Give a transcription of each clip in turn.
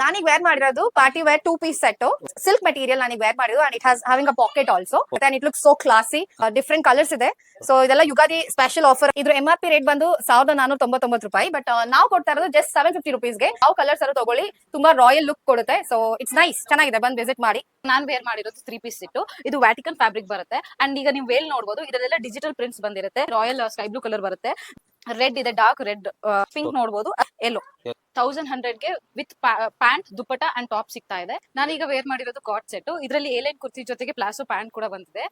ನಾನೀಗ ವೇರ್ ಮಾಡಿರೋದು party wear two piece set silk material ನಾನೀಗ ವೇರ್ ಮಾಡಿರೋದು and it has having a pocket also and it look so classy different colours ಇದೆ. So ಇದೆಲ್ಲ Ugadi special offer ಇದ್ರ M R P rate ಬಂದು ಸಾವಿರದ ನಾನೂರ ತೊಂಬತ್ತೊಂಬತ್ತು ರೂಪಾಯಿ. ಬಟ್ ನಾವು ಕೊಡ್ತಾ ಇರೋದು ಜಸ್ಟ್ ಸೆವೆನ್ ಫಿಫ್ಟಿ ರುಪೀಸ್ಗೆ ಯಾವ ಕಲರ್ಸ್ ಅದು ತಗೊಳ್ಳಿ. ತುಂಬಾ ರಾಯಲ್ ಲುಕ್ ಕೊಡುತ್ತೆ. ಸೊ ಇಟ್ಸ್ ನೈಸ್ ಚೆನ್ನಾಗಿದೆ. ಬಂದು ವಿಸಿಟ್ ಮಾಡಿ. ನಾನು ವೇರ್ ಮಾಡಿರೋದು ತ್ರೀ ಪೀಸ್ ಇಟ್ಟು ಇದು ವ್ಯಾಟಿಕನ್ ಫ್ಯಾಬ್ರಿಕ್ ಬರುತ್ತೆ. ಅಂಡ್ ಈಗ ನೀವು ವೇಲ್ ನೋಡಬಹುದು ಇದರಲ್ಲೆಲ್ಲ ಡಿಜಿಟಲ್ ಪ್ರಿಂಟ್ಸ್ ಬಂದಿರುತ್ತೆ. ರಾಯಲ್ ಸ್ಕೈ ಬ್ಲೂ ಕಲರ್ ಬರುತ್ತೆ. ರೆಡ್ ಇದೆ ಡಾರ್ಕ್ ರೆಡ್ ಪಿಂಕ್ ನೋಡಬಹುದು ಎಲ್ಲೋ. Thousand ಹಂಡ್ರೆಡ್ಗೆ with pant dupatta and top ಸಿಗ್ತಾ ಇದೆ. ನಾನೀಗ ವೇರ್ ಮಾಡಿರೋದು ಕಾಟ್ ಸೆಟ್ ಇದರಲ್ಲಿ ಏಲೈನ್ ಕುರ್ತಿ ಜೊತೆಗೆ ಪ್ಲಾಸೋ ಪ್ಯಾಂಟ್ ಕೂಡ ಬಂದಿದೆ.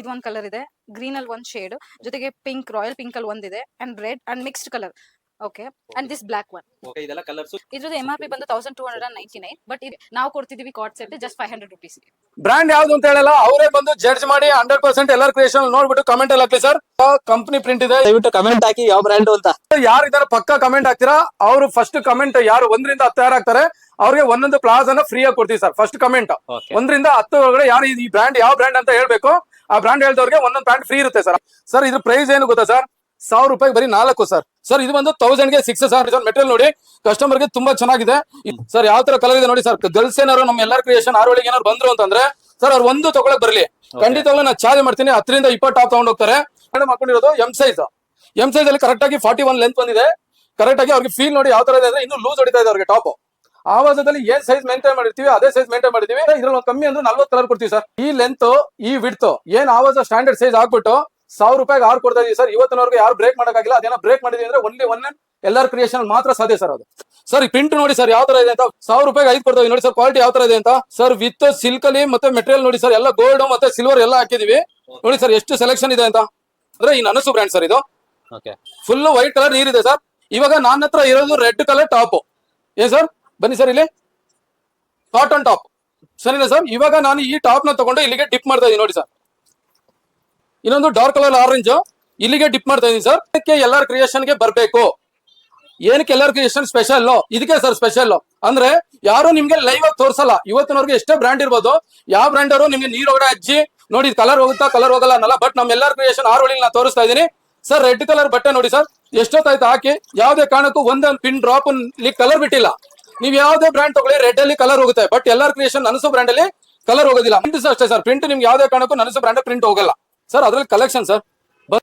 ಇದು ಒಂದ್ ಕಲರ್ ಇದೆ. ಗ್ರೀನ್ ಅಲ್ಲಿ ಒಂದ್ ಶೇಡ್ ಜೊತೆಗೆ ಪಿಂಕ್ ರಾಯಲ್ ಪಿಂಕ್ ಅಲ್ಲಿ ಒಂದಿದೆ. And red and mixed colour okay and this black one okay ಇದೆಲ್ಲ ಕಲರ್ಸ್ ಇದ್ರದ್ದು ಎಂ ಆರ್ ಪಿ ಬಂದು thousand two hundred ninety nine but ನಾವು ಕೊಡ್ತಿದೀವಿ cot set just five hundred rupees brand ಯಾವ್ದು ಅಂತ ಹೇಳಲ್ಲ ಅವರೇ ಬಂದು ಜಡ್ಜ್ ಮಾಡಿ ಹಂಡ್ರೆಡ್ ಪರ್ಸೆಂಟ್ ಎಲ್ಲರ ಕ್ರಿಯೇಷನ್ ನೋಡ್ಬಿಟ್ಟು ಕಮೆಂಟ್ ಅಲ್ಲಿ ಹಾಕಿ ಸರ್ ಕಂಪನಿ ಪ್ರಿಂಟ್ ಇದೆ. ದಯವಿಟ್ಟು ಕಮೆಂಟ್ ಹಾಕಿ ಯಾವ ಬ್ರ್ಯಾಂಡ್ ಅಂತ. ಯಾರು ಇದಾರೆ ಪಕ್ಕ ಕಮೆಂಟ್ ಹಾಕ್ತೀರಾ? ಅವರು ಫಸ್ಟ್ ಕಮೆಂಟ್ ಯಾರು ಒಂದರಿಂದ ಹತ್ತು ಯಾರು ಹಾಕ್ತಾರೆ ಅವ್ರಿಗೆ ಒಂದೊಂದು ಪ್ಲಾಜಾನ ಫ್ರೀ ಆಗಿ ಕೊಡ್ತೀವಿ ಸರ್ ಫಸ್ಟ್ ಕಮೆಂಟ್ ಒಂದರಿಂದ ಹತ್ತು ಒಳಗಡೆ ಯಾರು ಈ ಬ್ರ್ಯಾಂಡ್ ಯಾವ ಬ್ರ್ಯಾಂಡ್ ಅಂತ ಹೇಳ್ಬೇಕು ಆ ಬ್ರ್ಯಾಂಡ್ ಹೇಳ್ದವ್ರಿಗೆ ಒಂದೊಂದು ಪ್ಯಾಂಟ್ ಫ್ರೀ ಇರುತ್ತೆ ಸರ್ ಸರ್ ಇದ್ರ ಪ್ರೈಸ್ ಏನು ಗೊತ್ತಾ ಸರ್ ಸಾವಿರ ರೂಪಾಯಿ ಬರೀ ನಾಲ್ಕು ಸರ್. ಸರ್ ಇದು ಬಂದು ತೌಸಂಡ್ಗೆ ಸಿಕ್ಸ್ ಸರ್ ಮೆಟೀರಿಯಲ್ ನೋಡಿ ಕಸ್ಟಮರ್ಗೆ ತುಂಬಾ ಚೆನ್ನಾಗಿದೆ. ಸರ್ ಯಾವ ತರ ಕಲರ್ ಇದೆ ನೋಡಿ ಸರ್. ಗರ್ಲ್ಸ್ ಏನಾರು ನಮ್ಮ ಎಲ್ಲರ ಕ್ರಿಯೇಷನ್ ಆರೋಳಿಗೆ ಏನಾರು ಬಂದ್ರು ಅಂತಂದ್ರೆ ಸರ್ ಅವ್ರು ಒಂದು ತಗೊಳಕ್ ಬರಲಿ. ಖಂಡಿತವಾಗ್ಲೂ ನಾನು ಚಾರ್ಜ್ ಮಾಡ್ತೀನಿ. ಹತ್ತರಿಂದ ಇಪ್ಪತ್ತು ಟಾಪ್ ತಗೊಂಡ್ ಹೋಗ್ತಾರೆ. ಮೇಡಮ್ ಹಾಕೊಂಡಿರೋದು ಎಂ ಸೈಜ್ ಎಂ ಸೈಜ್ ಅಲ್ಲಿ ಕರೆಕ್ಟ್ ಆಗಿ ಫಾರ್ಟಿ ಒನ್ ಲೆಂತ್ ಬಂದಿದೆ. ಕರೆಕ್ಟ್ ಆಗಿ ಅವ್ರಿಗೆ ಫೀಲ್ ನೋಡಿ ಯಾವ ತರ ಇದೆ ಅಂದ್ರೆ ಇನ್ನು ಲೂಸ್ ಹೊಡಿತಾ ಇದೆ ಅವ್ರಿಗೆ ಟಾಪ್ ಆವಾಸದಲ್ಲಿ ಏನ್ ಸೈಜ್ ಮೇಂಟೈನ್ ಮಾಡಿರ್ತೀವಿ ಅದೇ ಸೈಜ್ ಮೇಂಟೈನ್ ಮಾಡಿದೀವಿ ಇದ್ರಲ್ಲಿ ಒಂದು ಕಮ್ಮಿ ಅಂದ್ರೆ ನಲ್ವತ್ತು ಕಲರ್ ಕೊಡ್ತೀವಿ ಸರ್. ಈ ಲೆಂತ್ ಈ ವಿಡ್ತ್ ಏನ್ ಆವಾಸ ಸ್ಟ್ಯಾಂಡರ್ಡ್ ಸೈಜ್ ಹಾಕ್ಬಿಟ್ಟು ಸಾವಿರ ರೂಪಾಯಿಗೆ ಆರು ಕೊಡ್ತಾ ಇದೀವಿ ಸರ್. ಇವತ್ತಿನವರೆಗೆ ಯಾರು ಬ್ರೇಕ್ ಮಾಡೋಕ್ಕಾಗಿಲ್ಲ. ಅದೇನ ಬ್ರೇಕ್ ಮಾಡಿದೀವಿ ಅಂದ್ರೆ ಒನ್ಲಿ ಒನ್ ಎಲ್ಲರ ಕ್ರಿಯೇಷನ್ ಮಾತ್ರ ಸಾಧ್ಯ ಸರ್ ಅದು. ಸರ್ ಈ ಪ್ರಿಂಟ್ ನೋಡಿ ಸರ್ ಯಾವ ತರ ಇದೆ ಅಂತ. ಸಾವಿರ ರೂಪಾಯಿಗೆ ಐದು ಕೊಡ್ತೀವಿ ನೋಡಿ ಸರ್ ಕ್ವಾಲಿಟಿ ಯಾವ ತರ ಇದೆ ಅಂತ. ಸರ್ ವಿತ್ ಸಿಲ್ಕಲಿ ಅಲ್ಲಿ ಮತ್ತೆ ಮೆಟೀರಿಯಲ್ ನೋಡಿ ಸರ್ ಎಲ್ಲ ಗೋಲ್ಡ್ ಮತ್ತೆ ಸಿಲ್ವರ್ ಎಲ್ಲ ಹಾಕಿದೀವಿ. ನೋಡಿ ಸರ್ ಎಷ್ಟು ಸೆಲೆಕ್ಷನ್ ಇದೆ ಅಂತ. ಅಂದ್ರೆ ಈ ನನಸು ಬ್ರ್ಯಾಂಡ್ ಸರ್ ಇದು. ಓಕೆ ಫುಲ್ ವೈಟ್ ಕಲರ್ ನೀರಿದೆ ಸರ್. ಇವಾಗ ನನ್ನ ಹತ್ರ ಇರೋದು ರೆಡ್ ಕಲರ್ ಟಾಪ್ ಏನ್ ಸರ್? ಬನ್ನಿ ಸರ್ ಇಲ್ಲಿ. ಕಾಟನ್ ಟಾಪ್ ಸರಿನಾ ಸರ್? ಇವಾಗ ನಾನು ಈ ಟಾಪ್ನ ತಗೊಂಡು ಇಲ್ಲಿಗೆ ಡಿಪ್ ಮಾಡ್ತಾ ಇದೀನಿ ನೋಡಿ ಸರ್. ಇನ್ನೊಂದು ಡಾರ್ಕ್ ಕಲರ್ ಆರೆಂಜ್ ಇಲ್ಲಿಗೆ ಡಿಪ್ ಮಾಡ್ತಾ ಇದೀನಿ ಸರ್ ಇದಕ್ಕೆ ಎಲ್ಲರ ಕ್ರಿಯೇಷನ್ಗೆ ಬರಬೇಕು. ಏನಕ್ಕೆ ಎಲ್ಲರ ಕ್ರಿಯೇಷನ್ ಸ್ಪೆಷಲ್ ಇದಕ್ಕೆ ಸರ್ ಸ್ಪೆಷಲ್ ಅಂದ್ರೆ ಯಾರು ನಿಮ್ಗೆ ಲೈವ್ ಆಗಿ ತೋರ್ಸಲ್ಲ. ಇವತ್ತಿನವರೆಗೆ ಎಷ್ಟೇ ಬ್ರ್ಯಾಂಡ್ ಇರ್ಬೋದು, ಯಾವ ಬ್ರ್ಯಾಂಡ್ ಅವರು ನಿಮ್ಗೆ ನೀರ್ ಒಳಗಡೆ ಹಚ್ಚಿ ನೋಡಿ ಕಲರ್ ಹೋಗುತ್ತಾ ಕಲರ್ ಹೋಗಲ್ಲ ಅನ್ನಲ್ಲ ಬಟ್ ನಮ್ಮ ಎಲ್ಲರ ಕ್ರಿಯೇಷನ್ ಆರು ಒಳಗೆ ನಾನು ತೋರಿಸ್ತಾ ಇದೀನಿ. ಸರ್ ರೆಡ್ ಕಲರ್ ಬಟ್ಟೆ ನೋಡಿ ಸರ್ ಎಷ್ಟೊತ್ತಾಯ್ತು ಹಾಕಿ? ಯಾವುದೇ ಕಾರಣಕ್ಕೂ ಒಂದೊಂದು ಪಿನ್ ಡ್ರಾಪ್ ಕಲರ್ ಬಿಟ್ಟಿಲ್ಲ. ನೀವು ಯಾವುದೇ ಬ್ರ್ಯಾಂಡ್ ತಗೊಳ್ಳಿ ರೆಡ್ ಅಲ್ಲಿ ಕಲರ್ ಹೋಗುತ್ತೆ. ಬಟ್ ಎಲ್ಲರ ಕ್ರಿಯೇಷನ್ ನನಸು ಬ್ರ್ಯಾಂಡ್ ಅಲ್ಲಿ ಕಲರ್ ಹೋಗೋದಿಲ್ಲ. ಪ್ರಿಂಟ್ ಅಷ್ಟೇ ಸರ್ ಪ್ರಿಂಟ್ ನಿಮ್ಗೆ ಯಾವ್ದೇ ಕಾರಣಕ್ಕೂ ನನಸು ಬ್ರ್ಯಾಂಡ್ ಪ್ರಿಂಟ್ ಹೋಗಲ್ಲ. ಸರ್ ಅದ್ರಲ್ಲಿ ಕಲೆಕ್ಷನ್ ಸರ್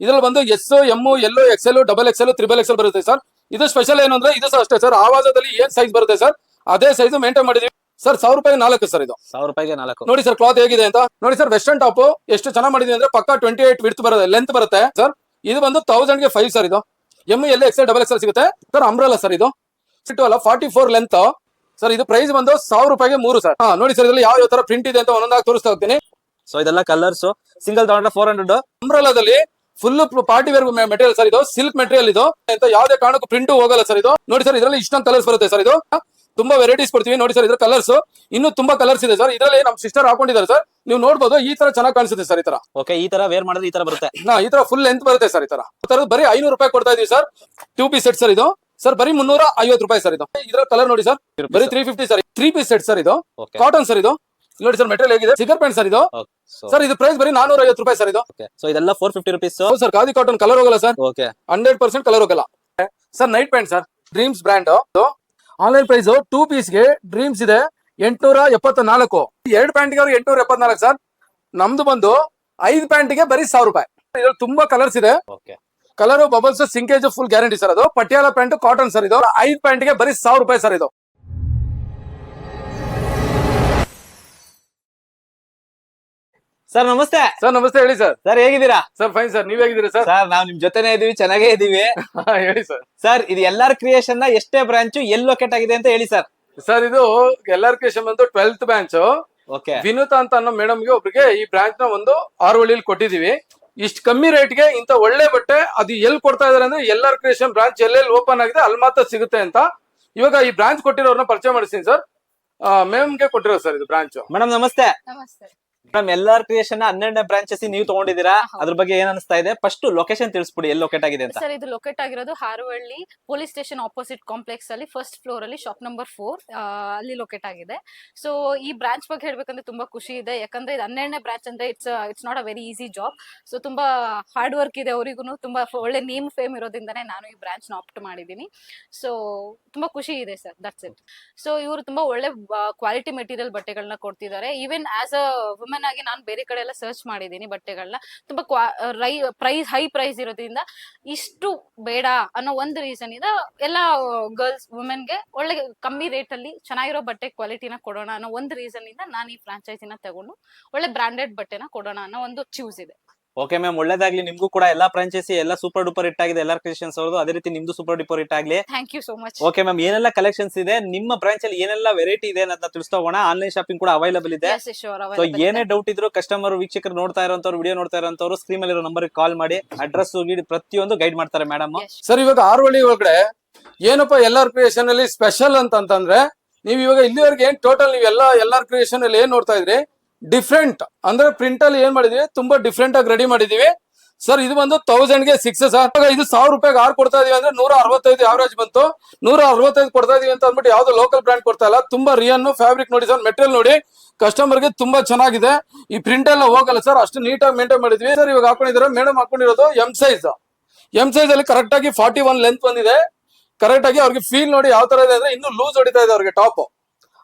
ಇದ್ರಲ್ಲಿ ಬಂದು S M L XL double XL triple XL ಬರುತ್ತೆ ಸರ್ ಇದು ಸ್ಪೆಷಲ್ ಏನು ಅಂದ್ರೆ ಇದು ಸರ್ ಅಷ್ಟೇ ಸರ್ ಆವಾಜದಲ್ಲಿ ಏನ್ ಸೈಜ್ ಬರುತ್ತೆ ಸರ್ ಅದೇ ಸೈಜ್ ಮೇಂಟೈನ್ ಮಾಡಿದೀವಿ. ಸರ್ ಸಾವಿರ ರೂಪಾಯಿ ನಾಲ್ಕು ಸರ್ ಇದು. ಸಾವಿರ ರೂಪಾಯಿಗೆ ನಾಲ್ಕು. ನೋಡಿ ಸರ್ ಕ್ಲಾತ್ ಹೇಗಿದೆ ಅಂತ. ನೋಡಿ ಸರ್ ವೆಸ್ಟರ್ನ್ ಟಾಪ್ ಎಷ್ಟು ಚೆನ್ನಾಗಿ ಮಾಡಿದೀವಿ ಅಂದ್ರೆ ಪಕ್ಕ ಟ್ವೆಂಟಿ ಏಟ್ ವಿಡ್ತ್ ಬರುತ್ತೆ ಲೆಂತ್ ಬರುತ್ತೆ ಸರ್ ಇದು ಬಂದು ತೌಸಂಡ್ಗೆ ಫೈವ್ ಸರ್ ಇದು. M L XL double XL ಸಿಗುತ್ತೆ. ಸರ್ ಅಂಬ್ರಲ್ಲ ಸರ್ ಇದು. ಸಿಟ್ಟು ಅಲ್ಲ ಫಾರ್ಟಿ ಫೋರ್ ಲೆಂತ್ ಸರ್ ಇದು ಪ್ರೈಸ್ ಬಂದು ಸಾವಿರ ರೂಪಾಯಿಗೆ ಮೂರು ಸರ್ ಹಾ ನೋಡಿ ಸರ್ ಇದರಲ್ಲಿ ಯಾವ ಯಾವ ತರ ಪ್ರಿಂಟ್ ಇದೆ ಅಂತ ಒಂದೊಂದಾಗಿ ತೋರಿಸ್ತಾ ಹೋಗ್ತೀನಿ. ಸೊ ಇದೆಲ್ಲ ಕಲರ್ಸ್ ಸಿಂಗಲ್ ತಗೊಂಡ್ರೆ four hundred ಅಂಬ್ರಲಾದಲ್ಲಿ full party wear material sir ಇದು. ಸಿಲ್ಕ್ ಮೆಟೀರಿಯಲ್ ಇದು. ಅಂತ ಯಾವುದೇ ಕಾರಣಕ್ಕೂ ಪ್ರಿಂಟ್ ಹೋಗಲ್ಲ ಸರ್ ಇದು. ನೋಡಿ ಸರ್ ಇದರಲ್ಲಿ ಇಷ್ಟೊಂದು ಕಲರ್ಸ್ ಬರುತ್ತೆ ಸರ್ ಇದು. ತುಂಬಾ ವೆರೈಟೀಸ್ ಕೊಡ್ತೀವಿ. ನೋಡಿ ಸರ್ ಇದ್ರ ಕಲರ್ಸ್ ಇನ್ನು ತುಂಬಾ ಕಲರ್ಸ್ ಇದೆ ಸರ್ ಇದರಲ್ಲಿ ನಮ್ಮ ಸಿಸ್ಟರ್ ಹಾಕೊಂಡಿದ್ದಾರೆ ಸರ್ ನೀವು ನೋಡಬಹುದು ಈ ತರ ಚೆನ್ನಾಗಿ ಕಾಣಿಸುತ್ತೆ ಸರ್ ಈ ತರ. ಓಕೆ ಈ ತರ ವೇರ್ ಮಾಡಿದ್ರೆ ಈ ತರ ಬರುತ್ತೆ. ನಾ ಈ ತರ ಫುಲ್ ಲೆಂತ್ ಬರುತ್ತೆ ಸರ್ ಈ ತರ. ಬರೀ ಐನೂರು ರೂಪಾಯಿ ಕೊಡ್ತಾ ಇದೀವಿ sir two piece set sir ಇದು. ಸರ್ ಬರೀ ಮುನ್ನೂರ ಐವತ್ತು ರೂಪಾಯಿ ಸರ್ ಇದು. ಇದರ ಕಲರ್ ನೋಡಿ ಸರ್ ಬರೀ three fifty sir three piece set sir ಇದು. ಕಾಟನ್ ಸರ್ ಇದು. ನೋಡಿ ಸರ್ ಮೆಟೀರಿಯಲ್ ಹೇಗಿದೆ? ಸಿಗರ್ ಪ್ಯಾಂಟ್ ಸರ್ ಇದು. ಸರ್ ಇದು ಪ್ರೈಸ್ ಬರೀ ನಾನೂರ ಐವತ್ತು ರೂಪಾಯಿ ಸರ್ ಇದು. ಸೊ ಇದೆಲ್ಲ four fifty rupees sir khadi cotton colour ಹೋಗಲ್ಲ sir okay hundred percent colour ಹೋಗಲ್ಲ. Sir night pant sir Dreams brand online price two ಪೀಸ್ಗೆ dreams ಇದೆ ಎಂಟುನೂರ ಎಪ್ಪತ್ತ ನಾಲ್ಕು ಎರಡು ಪ್ಯಾಂಟ್ಗೆ ಎಂಟುನೂರ ಎಪ್ಪತ್ನಾಲ್ಕು ಸರ್ ನಮ್ದು ಬಂದು ಐದು ಪ್ಯಾಂಟ್ಗೆ ಬರೀ ಸಾವಿರ ರೂಪಾಯಿ. ಇದ್ರಲ್ಲಿ ತುಂಬಾ ಕಲರ್ಸ್ ಇದೆ. Colour bubbles shrinkage full guarantee sir ಅದು. ಪಟಿಯಾಲ ಪ್ಯಾಂಟ್ ಕಾಟನ್ ಸರ್ ಇದು. ಐದು ಪ್ಯಾಂಟ್ಗೆ ಬರೀ ಸಾವಿರ ರೂಪಾಯಿ ಸರ್ ಇದು. ಸರ್ ನಮಸ್ತೆ. ಸರ್ ನಮಸ್ತೆ ಹೇಳಿ ಸರ್ ಸರ್ ಹೇಗಿದ್ದೀರಾ? ಸರ್ ಫೈನ್ ಸರ್ ನೀವ್ ಹೇಗಿದ್ದೀರಾ ಸರ್ ಸರ್ ನಾವ್ ನಿಮ್ ಜೊತೆನೇ ಇದೀವಿ ಚೆನ್ನಾಗೇ ಇದೀವಿ. ಹೇಳಿ ಸರ್ ಸರ್ ಇದು ಎಲ್ಲಾರ್ ಕ್ರಿಯೇಷನ್ನ ಎಷ್ಟೇ ಬ್ರಾಂಚ್ ಎಲ್ಲಿ ಲೊಕೇಟ್ ಆಗಿದೆ ಅಂತ ಹೇಳಿ ಸರ್ ಸರ್ ಇದು ಎಲ್ಲಾರ್ ಕ್ರಿಯೇಷನ್ ಬಂದು ಟ್ವೆಲ್ತ್ ಬ್ರಾಂಚ್ ಓಕೆ ವಿನೂತ ಅಂತ ಅನ್ನೋ ಮೇಡಮ್ಗೆ ಒಬ್ರಿಗೆ ಈ ಬ್ರಾಂಚ್ನ ಒಂದು ಆರ್ವಳಿಲ್ ಕೊಟ್ಟಿದೀವಿ. ಇಷ್ಟು ಕಮ್ಮಿ ರೇಟ್ಗೆ ಇಂತ ಒಳ್ಳೆ ಬಟ್ಟೆ ಅದು ಎಲ್ ಕೊಡ್ತಾ ಇದಾರೆ ಅಂದ್ರೆ ಎಲ್ಲಾರ್ ಕ್ರಿಯೇಷನ್ ಬ್ರಾಂಚ್ ಎಲ್ಲೆಲ್ಲಿ ಓಪನ್ ಆಗಿದೆ ಅಲ್ಲಿ ಮಾತ್ರ ಸಿಗುತ್ತೆ ಅಂತ. ಇವಾಗ ಈ ಬ್ರಾಂಚ್ ಕೊಟ್ಟಿರೋರ್ನ ಪರಿಚಯ ಮಾಡಿಸ್ತೀನಿ ಸರ್ ಮೇಮ್ಗೆ ಕೊಟ್ಟಿರೋ ಸರ್ ಇದು ಬ್ರಾಂಚ್ ಮೇಡಮ್ ನಮಸ್ತೆ. ನಮಸ್ತೆ. ಮೇಡಮ್ ಎಲ್ಲಾರ್ ಕ್ರಿಯೇಷನ್ ಹನ್ನೆರಡನೇ ಬ್ರಾಂಚಸ್ ನೀವು ತಗೊಂಡಿದ್ದೀರಾ. ಅದ್ರ ಬಗ್ಗೆ ಏನ್ ಅನಿಸ್ತಾ ಇದೆ? ಫಸ್ಟ್ ಲೊಕೇಶನ್ ತಿಳಿಸ್ಬಿಡಿ ಎಲ್ಲಿ ಲೊಕೇಟ್ ಆಗಿದೆ ಅಂತ. ಸರ್ ಇದು ಲೊಕೇಟ್ ಆಗಿರೋದು Haruvalli police station opposite complex ಅಲ್ಲಿ ಫಸ್ಟ್ ಫ್ಲೋರ್ ಅಲ್ಲಿ ಶಾಪ್ ನಂಬರ್ ಫೋರ್ ಅಲ್ಲಿ ಲೊಕೇಟ್ ಆಗಿದೆ. ಸೊ ಈ ಬ್ರಾಂಚ್ ಬಗ್ಗೆ ಹೇಳ್ಬೇಕಂದ್ರೆ ತುಂಬಾ ಖುಷಿ ಇದೆ. ಯಾಕಂದ್ರೆ ಇದು ಹನ್ನೆರಡನೇ ಬ್ರಾಂಚ್ ಅಂದ್ರೆ it's it's not a very easy job so ತುಂಬಾ ಹಾರ್ಡ್ ವರ್ಕ್ ಇದೆ ಅವರಿಗೂ ತುಂಬಾ ಒಳ್ಳೆ ನೇಮ್ ಫೇಮ್ ಇರೋದ್ರಿಂದನೇ ನಾನು ಈ ಬ್ರಾಂಚ್ನ ಆಪ್ಟ್ ಮಾಡಿದ್ದೀನಿ. ಸೊ ತುಂಬಾ ಖುಷಿ ಇದೆ ಸರ್ ದಟ್ಸ್ ಇಟ್ ಸೊ ಇವರು ತುಂಬಾ ಒಳ್ಳೆ ಕ್ವಾಲಿಟಿ ಮೆಟೀರಿಯಲ್ ಬಟ್ಟೆಗಳನ್ನ ಕೊಡ್ತಿದ್ದಾರೆ. ಈವನ್ ಆಸ್ ಅ ವುಮೆನ್ ಆಗಿ ನಾನು ಬೇರೆ ಕಡೆ ಎಲ್ಲ ಸರ್ಚ್ ಮಾಡಿದ್ದೀನಿ ಬಟ್ಟೆಗಳನ್ನ ತುಂಬಾ ಕ್ವಾ ರೈ ಪ್ರೈಸ್ ಹೈ ಪ್ರೈಸ್ ಇರೋದ್ರಿಂದ ಇಷ್ಟು ಬೇಡ ಅನ್ನೋ ಒಂದು ರೀಸನ್ ಇಂದ ಎಲ್ಲಾ ಗರ್ಲ್ಸ್ ವುಮೆನ್ಗೆ ಒಳ್ಳೆ ಕಮ್ಮಿ ರೇಟ್ ಅಲ್ಲಿ ಚೆನ್ನಾಗಿರೋ ಬಟ್ಟೆ ಕ್ವಾಲಿಟಿನ ಕೊಡೋಣ ಅನ್ನೋ ಒಂದು ರೀಸನ್ ಇಂದ ನಾನು ಈ ಫ್ರಾಂಚೈಸಿನ ತಗೊಂಡು ಒಳ್ಳೆ ಬ್ರಾಂಡೆಡ್ ಬಟ್ಟೆನ ಕೊಡೋಣ ಅನ್ನೋ ಒಂದು ಚೂಸ್ ಇದೆ. ಓಕೆ ಮ್ಯಾಮ್ ಒಳ್ಳೇದಾಗ್ಲಿ. ನಿಮ್ಗೂ ಕೂಡ ಎಲ್ಲಾ ಫ್ರಾಂಚೈಸಿ ಎಲ್ಲ ಸೂಪರ್ ಡೂಪರ್ ಹಿಟ್ ಆಗಿದೆ. ಎಲ್ಲಾ ಕ್ರಿಯೇಷನ್ಸ್ ಅವ್ರದ್ದು. ಅದೇ ರೀತಿ ನಿಮ್ದು ಸೂಪರ್ ಡೂಪರ್ ಹಿಟ್ ಆಗ್ಲಿ. Thank you so much okay ma'am ಏನೆಲ್ಲ ಕಲೆಕ್ಷನ್ಸ್ ಇದೆ? ನಿಮ್ಮ ಬ್ರಾಂಚ್ ಅಲ್ಲಿ ಏನೆಲ್ಲ ವೆರೈಟಿ ಇದೆ ಅಂತ ತಿಳಿಸ್ತೋಗೋಣ ಆನ್ಲೈನ್ ಶಾಪಿಂಗ್ ಕೂಡ ಅವೈಲಬಲ್ ಇದೆ. ಸೊ ಏನೇ ಡೌಟ್ ಇದ್ರು ಕಸ್ಟಮರ್ ವೀಕ್ಷಕರು ನೋಡ್ತಾ ಇರೋವ್ರು ವಿಡಿಯೋ ನೋಡ್ತಾ ಇರೋವ್ರು ಸ್ಕ್ರೀನ್ ಅಲ್ಲಿರೋ ನಂಬರ್ ಕಾಲ್ ಮಾಡಿ. ಅಡ್ರೆಸ್ ಹೋಗಿ ಪ್ರತಿಯೊಂದು ಗೈಡ್ ಮಾಡ್ತಾರೆ ಮೇಡಮ್ ಸರ್ ಇವಾಗ ಆರ್ವಳ್ಳಿ ಒಳಗಡೆ ಏನಪ್ಪ ಎಲ್ಲಾರ್ ಕ್ರಿಯೇಷನ್ ಅಲ್ಲಿ ಸ್ಪೆಷಲ್ ಅಂತ ಅಂತಂದ್ರೆ ನೀವು ಇವಾಗ ಇಲ್ಲಿವರೆಗೆ ಏನ್ ಟೋಟಲ್ ನೀವು ಎಲ್ಲ ಎಲ್ಲಾರ್ ಕ್ರಿಯೇಷನ್ ಅಲ್ಲಿ ಏನ್ ನೋಡ್ತಾ ಇದ್ರಿ? ಡಿಫ್ರೆಂಟ್ ಅಂದ್ರೆ ಪ್ರಿಂಟ್ ಅಲ್ಲಿ ಏನ್ ಮಾಡಿದೀವಿ? ತುಂಬಾ ಡಿಫ್ರೆಂಟ್ ಆಗಿ ರೆಡಿ ಮಾಡಿದೀವಿ. ಸರ್ ಇದು ಬಂದು ತೌಸಂಡ್ಗೆ ಸಿಕ್ಸ್ ಸರ್ ಇದು ಸಾವಿರ ರೂಪಾಯಿಗೆ ಆರು ಕೊಡ್ತಾ ಇದೀವಿ ಅಂದ್ರೆ ನೂರ ಅರವತ್ತೈದು ಅವರೇಜ್ ಬಂತು. ನೂರ ಅರವತ್ತೈದು ಕೊಡ್ತಾ ಇದೀವಿ ಅಂತ ಅಂದ್ಬಿಟ್ಟು ಯಾವ್ದು ಲೋಕಲ್ ಬ್ರ್ಯಾಂಡ್ ಕೊಡ್ತಾ ಇಲ್ಲ. ತುಂಬಾ ರಿಯನ್ ಫ್ಯಾಬ್ರಿಕ್ ನೋಡಿ ಸರ್ ಮೆಟೀರಿಯಲ್ ನೋಡಿ. ಕಸ್ಟಮರ್ಗೆ ತುಂಬಾ ಚೆನ್ನಾಗಿದೆ. ಈ ಪ್ರಿಂಟ್ ಎಲ್ಲ ಹೋಗಲ್ಲ ಸರ್ ಅಷ್ಟು ನೀಟಾಗಿ ಮೇಂಟೈನ್ ಮಾಡಿದ್ವಿ. ಸರ್ ಇವಾಗ ಹಾಕೊಂಡಿದ್ರೆ ಮೇಡಮ್ ಹಾಕೊಂಡಿರೋದು ಎಂ ಸೈಜ್ ಎಂ ಸೈಜ್ ಅಲ್ಲಿ ಕರೆಕ್ಟ್ ಆಗಿ ಫಾರ್ಟಿ ಒನ್ ಲೆಂತ್ ಬಂದಿದೆ. ಕರೆಕ್ಟ್ ಆಗಿ ಅವ್ರಿಗೆ ಫೀಲ್ ನೋಡಿ ಯಾವ ತರ ಇದೆ ಅಂದ್ರೆ ಇನ್ನು ಲೂಸ್ ಹೊಡಿತಾ ಇದೆ ಅವ್ರಿಗೆ ಟಾಪ್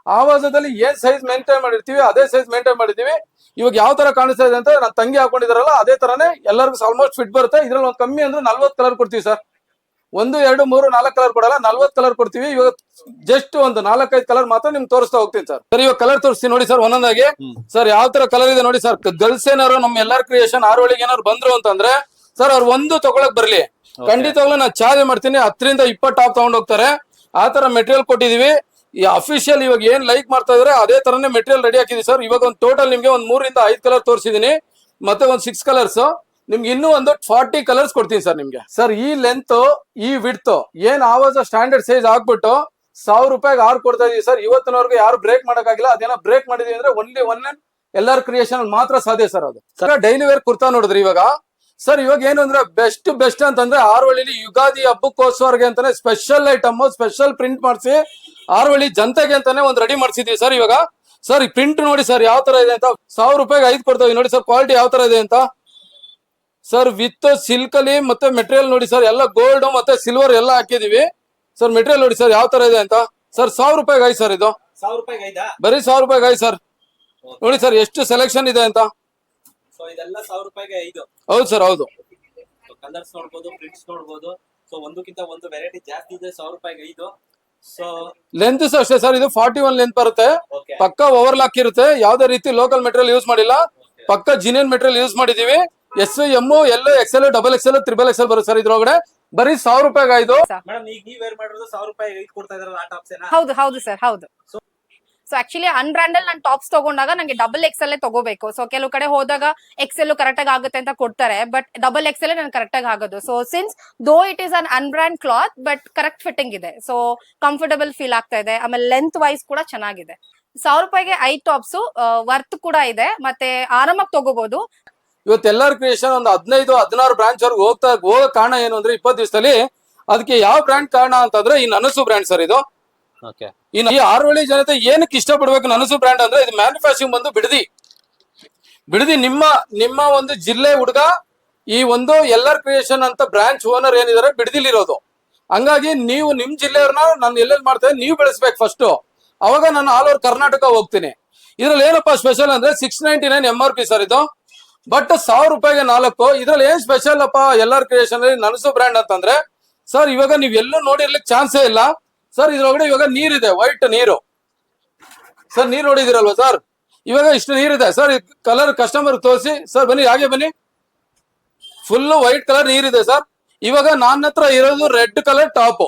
ಆವಾಜದಲ್ಲಿ ಏನ್ ಸೈಜ್ ಮೇಂಟೈನ್ ಮಾಡಿರ್ತೀವಿ ಅದೇ ಸೈಜ್ ಮೇಂಟೈನ್ ಮಾಡಿದೀವಿ ಇವಾಗ ಯಾವ ತರ ಕಾಣಿಸ್ತಾ ಇದೆ ಅಂತ ನನ್ನ ತಂಗಿ ಹಾಕೊಂಡಿದಾರಲ್ಲ ಅದೇ ತರನೇ ಎಲ್ಲರಿಗೂ ಆಲ್ಮೋಸ್ಟ್ ಫಿಟ್ ಬರುತ್ತೆ. ಇದ್ರಲ್ಲಿ ಒಂದು ಕಮ್ಮಿ ಅಂದ್ರೆ ನಲ್ವತ್ ಕಲರ್ ಕೊಡ್ತೀವಿ ಸರ್ ಒಂದು ಎರಡು ಮೂರು ನಾಲ್ಕು ಕಲರ್ ಕೊಡಲ್ಲ ನಲ್ವತ್ ಕಲರ್ ಕೊಡ್ತೀವಿ. ಇವಾಗ ಜಸ್ಟ್ ಒಂದು ನಾಲ್ಕೈದು ಕಲರ್ ಮಾತ್ರ ನಿಮ್ಗೆ ತೋರಿಸ್ತಾ ಹೋಗ್ತೀನಿ ಸರ್ ಸರ್ ಇವಾಗ ಕಲರ್ ತೋರಿಸ್ತೀನಿ ನೋಡಿ ಸರ್ ಒಂದೊಂದಾಗಿ. ಸರ್ ಯಾವ ತರ ಕಲರ್ ಇದೆ ನೋಡಿ ಸರ್ ಗರ್ಲ್ಸ್ ಏನಾರು ನಮ್ಮ ಎಲ್ಲಾರ್ ಕ್ರಿಯೇಷನ್ ಆರೊಳಗೆ ಏನಾರು ಬಂದ್ರು ಅಂತಂದ್ರೆ ಸರ್ ಅವ್ರು ಒಂದು ತಗೊಳಕ್ ಬರ್ಲಿ. ಖಂಡಿತವಾಗ್ಲೂ ನಾನು ಚಾರ್ಜ್ ಮಾಡ್ತೀನಿ. ಹತ್ತರಿಂದ ಇಪ್ಪತ್ತು ಟಾಪ್ ತಗೊಂಡ್ ಹೋಗ್ತಾರೆ. ಆ ತರ ಮೆಟೀರಿಯಲ್ ಕೊಟ್ಟಿದೀವಿ. ಈ ಅಫಿಷಿಯಲ್ ಇವಾಗ ಏನ್ ಲೈಕ್ ಮಾಡ್ತಾ ಇದ್ರೆ ಅದೇ ತರನೇ ಮೆಟೀರಿಯಲ್ ರೆಡಿ ಹಾಕಿದೀವಿ ಸರ್ ಇವಾಗ ಒಂದು ಟೋಟಲ್ ನಿಮ್ಗೆ ಒಂದ್ ಮೂರಿಂದ ಐದು ಕಲರ್ ತೋರಿಸಿದೀನಿ. ಮತ್ತೆ ಒಂದ್ ಸಿಕ್ಸ್ ಕಲರ್ಸ್ ನಿಮ್ಗೆ ಇನ್ನೂ ಒಂದು ಫಾರ್ಟಿ ಕಲರ್ಸ್ ಕೊಡ್ತೀನಿ ಸರ್ ನಿಮ್ಗೆ. ಸರ್ ಈ ಲೆಂತ್ ಈ ವಿಡ್ತ್ ಏನ್ ಆವಾಜ ಸ್ಟ್ಯಾಂಡರ್ಡ್ ಸೈಜ್ ಆಗ್ಬಿಟ್ಟು ಸಾವಿರ ರೂಪಾಯಿಗೆ ಆರು ಕೊಡ್ತಾ ಇದೀವಿ ಸರ್ ಇವತ್ತಿನವರೆಗೂ ಯಾರು ಬ್ರೇಕ್ ಮಾಡಕ್ಕಾಗಿಲ್ಲ. ಅದೇನೋ ಬ್ರೇಕ್ ಮಾಡಿದೀವಿ ಅಂದ್ರೆ ಒನ್ಲಿ ಒನ್ ಎಲ್ಲಾರ್ ಕ್ರಿಯೇಷನ್ ಮಾತ್ರ ಸಾಧ್ಯ ಸರ್ ಅದು. ಸರ್ ಡೈಲಿ ವೇರ್ ಕುರ್ತಾ ನೋಡಿದ್ರಿ ಇವಾಗ? ಸರ್ ಇವಾಗ ಏನು ಅಂದ್ರೆ ಬೆಸ್ಟ್ ಬೆಸ್ಟ್ ಅಂತಂದ್ರೆ ಆರ್ವಳ್ಳಿಲಿ ಯುಗಾದಿ ಹಬ್ಬಕ್ಕೋಸ್ಕರಗೆ ಅಂತಾನೆ ಸ್ಪೆಷಲ್ ಐಟಮ್ ಸ್ಪೆಷಲ್ ಪ್ರಿಂಟ್ ಮಾಡಿಸಿ ಆರ್ವಳ್ಳಿ ಜನತೆಗೆ ಅಂತಾನೆ ಒಂದು ರೆಡಿ ಮಾಡಿಸಿದ್ವಿ ಸರ್ ಇವಾಗ. ಸರ್ ಈ ಪ್ರಿಂಟ್ ನೋಡಿ ಸರ್ ಯಾವ ತರ ಇದೆ ಅಂತ ಸಾವಿರ ರೂಪಾಯಿಗೆ ಐದು ಕೊಡ್ತಾವೆ ನೋಡಿ ಸರ್ ಕ್ವಾಲಿಟಿ ಯಾವ ತರ ಇದೆ ಅಂತ. ಸರ್ ವಿತ್ ಸಿಲ್ಕ್ ಅಲ್ಲಿ ಮತ್ತೆ ಮೆಟೀರಿಯಲ್ ನೋಡಿ ಸರ್ ಎಲ್ಲ ಗೋಲ್ಡ್ ಮತ್ತೆ ಸಿಲ್ವರ್ ಎಲ್ಲ ಹಾಕಿದೀವಿ. ಸರ್ ಮೆಟೀರಿಯಲ್ ನೋಡಿ ಸರ್ ಯಾವ ತರ ಇದೆ ಅಂತ. ಸರ್ ಸಾವಿರ ರೂಪಾಯಿಗೆ ಆಯ್ತು ಸರ್ ಇದು. ಬರೀ ಸಾವಿರ ರೂಪಾಯಿಗೆ ಆಯ್ತು ಸರ್ ನೋಡಿ ಸರ್ ಎಷ್ಟು ಸೆಲೆಕ್ಷನ್ ಇದೆ ಅಂತ. ಹೌದು ಸರ್ ಹೌದು. ಕಲರ್ಸ್ ನೋಡ್ಬೋದು ಪ್ರಿಂಟ್ಸ್ ನೋಡ್ಬೋದು. ಸೊ ಒಂದಕ್ಕಿಂತ ಒಂದು ವೆರೈಟಿ ಜಾಸ್ತಿ ಇದೆ ಸಾವಿರ ರೂಪಾಯಿಗೆ ಐದು. ಲೆಂತ್ ಅಷ್ಟೇ ಸರ್ ಇದು ಫಾರ್ಟಿ ಒನ್ ಲೆಂತ್ ಬರುತ್ತೆ ಪಕ್ಕ ಓವರ್ ಓವರ್ಲಾಕ್ ಇರುತ್ತೆ. ಯಾವ್ದೇ ರೀತಿ ಲೋಕಲ್ ಮೆಟೀರಿಯಲ್ ಯೂಸ್ ಮಾಡಿಲ್ಲ. ಪಕ್ಕ ಜಿನಿಯನ್ ಮೆಟೀರಿಯಲ್ ಯೂಸ್ ಮಾಡಿದೀವಿ. S M L XL double XL triple XL ಬರುತ್ತೆ ಸರ್ ಇದ್ರೊಳಗಡೆ. ಬರೀ ಸಾವಿರ ರೂಪಾಯಿಗೆ ಐದು ಮೇಡಮ್ ಈಗ ನೀವ್ ವೇರ್ ಮಾಡಿರೋದು? ಸಾವಿರ ರೂಪಾಯಿ ಐದು ಕೊಡ್ತಾ ಇದಾರಲ್ಲ ಆ ಹೌದು ಹೌದು ಸರ್ ಹೌದು. ಸೊ ಆಕ್ಚುಲಿ ಅನ್ಬ್ರಾಂಡಲ್ ನಾನು ಟಾಪ್ಸ್ ತಗೊಂಡಾಗ ನಂಗೆ ಡಬಲ್ ಎಕ್ಸೆಲ್ ತಗೋಬೇಕು. ಸೊ ಕೆಲವು ಕಡೆ ಹೋದಾಗ ಎಕ್ಸೆಲ್ ಕರೆಕ್ಟ್ ಆಗಿ ಆಗುತ್ತೆ ಅಂತ ಕೊಡ್ತಾರೆ. ಬಟ್ ಡಬಲ್ ಎಕ್ಸೆಲ್ ನನ್ಗೆ ಕರೆಕ್ಟ್ ಆಗಿ ಆಗೋದು. So since though it is un unbranded cloth but correct fitting ಇದೆ. ಸೊ ಕಂಫರ್ಟಬಲ್ ಫೀಲ್ ಆಗ್ತಾ ಇದೆ. ಆಮೇಲೆ ಲೆಂತ್ ವೈಸ್ ಕೂಡ ಚೆನ್ನಾಗಿದೆ. ಸಾವಿರ ರೂಪಾಯಿಗೆ ಐದ್ ಟಾಪ್ಸ್ ವರ್ತ್ ಕೂಡ ಇದೆ. ಮತ್ತೆ ಆರಾಮಾಗಿ ತಗೋಬಹುದು ಇವತ್ತು ಎಲ್ಲರ ಕ್ರಿಯೇಷನ್ ಒಂದು ಹದಿನೈದು, ಹದಿನಾರು ಬ್ರಾಂಚ್ ಅವ್ರಿಗೆ ಹೋಗ್ತಾ ಹೋಗೋ ಕಾರಣ ಏನು ಅಂದ್ರೆ ಇಪ್ಪತ್ತು ದಿವಸದಲ್ಲಿ ಅದಕ್ಕೆ ಯಾವ ಬ್ರ್ಯಾಂಡ್ ಕಾರಣ ಅಂತಂದ್ರೆ ಈ ನನಸು ಬ್ರ್ಯಾಂಡ್ ಸರ್ ಇದು. ಓಕೆ ಇನ್ನು ಈ ಆರೋಳಿ ಜನತೆ ಏನಕ್ಕೆ ಇಷ್ಟಪಡ್ಬೇಕು ನನಸು ಬ್ರ್ಯಾಂಡ್ ಅಂದ್ರೆ ಇದು ಮ್ಯಾನುಫ್ಯಾಕ್ಚರಿಂಗ್ ಬಂದು ಬಿಡದಿ. ಬಿಡದಿ ನಿಮ್ಮ ನಿಮ್ಮ ಒಂದು ಜಿಲ್ಲೆ ಹುಡುಗ, ಈ ಒಂದು ಎಲ್ಲರ್ ಕ್ರಿಯೇಷನ್ ಅಂತ ಬ್ರಾಂಚ್ ಓನರ್ ಏನಿದ್ದಾರೆ ಬಿಡದಿಲಿರೋದು ಹಂಗಾಗಿ ನೀವು ನಿಮ್ ಜಿಲ್ಲೆಯವ್ರನ್ನ ನಾನು ಎಲ್ಲೆಲ್ಲಿ ಮಾಡ್ತೇನೆ ನೀವು ಬೆಳೆಸ್ಬೇಕು ಫಸ್ಟ್ ಅವಾಗ ನಾನು ಆಲ್ ಓವರ್ ಕರ್ನಾಟಕ ಹೋಗ್ತೀನಿ. ಇದ್ರಲ್ಲಿ ಏನಪ್ಪ ಸ್ಪೆಷಲ್ ಅಂದ್ರೆ six ninety nine M R P sir ಇದು. ಬಟ್ ಸಾವಿರ ರೂಪಾಯಿಗೆ ನಾಲ್ಕು. ಇದ್ರಲ್ಲಿ ಏನ್ ಸ್ಪೆಷಲ್ ಅಪ್ಪ ಎಲ್ಲಾರ್ ಕ್ರಿಯೇಷನ್ ನನಸು ಬ್ರ್ಯಾಂಡ್ ಅಂತಂದ್ರೆ ಸರ್ ಇವಾಗ ನೀವ್ ಎಲ್ಲೂ ನೋಡಿರ್ಲಿಕ್ಕೆ ಚಾನ್ಸೇ ಇಲ್ಲ. ಸರ್ ಇದ್ರೊಳಗಡೆ ಇವಾಗ ನೀರಿದೆ ವೈಟ್ ನೀರು. ಸರ್ ನೀರು ನೋಡಿದಿರಲ್ವಾ ಸರ್ ಇವಾಗ ಇಷ್ಟು ನೀರಿದೆ. ಸರ್ ಕಲರ್ ಕಸ್ಟಮರ್ ತೋರಿಸಿ. ಸರ್ ಬನ್ನಿ, ಹಾಗೆ ಬನ್ನಿ. ಫುಲ್ ವೈಟ್ ಕಲರ್ ನೀರಿದೆ ಸರ್ ಇವಾಗ ನನ್ನ ಹತ್ರ ಇರೋದು ರೆಡ್ ಕಲರ್ ಟಾಪ್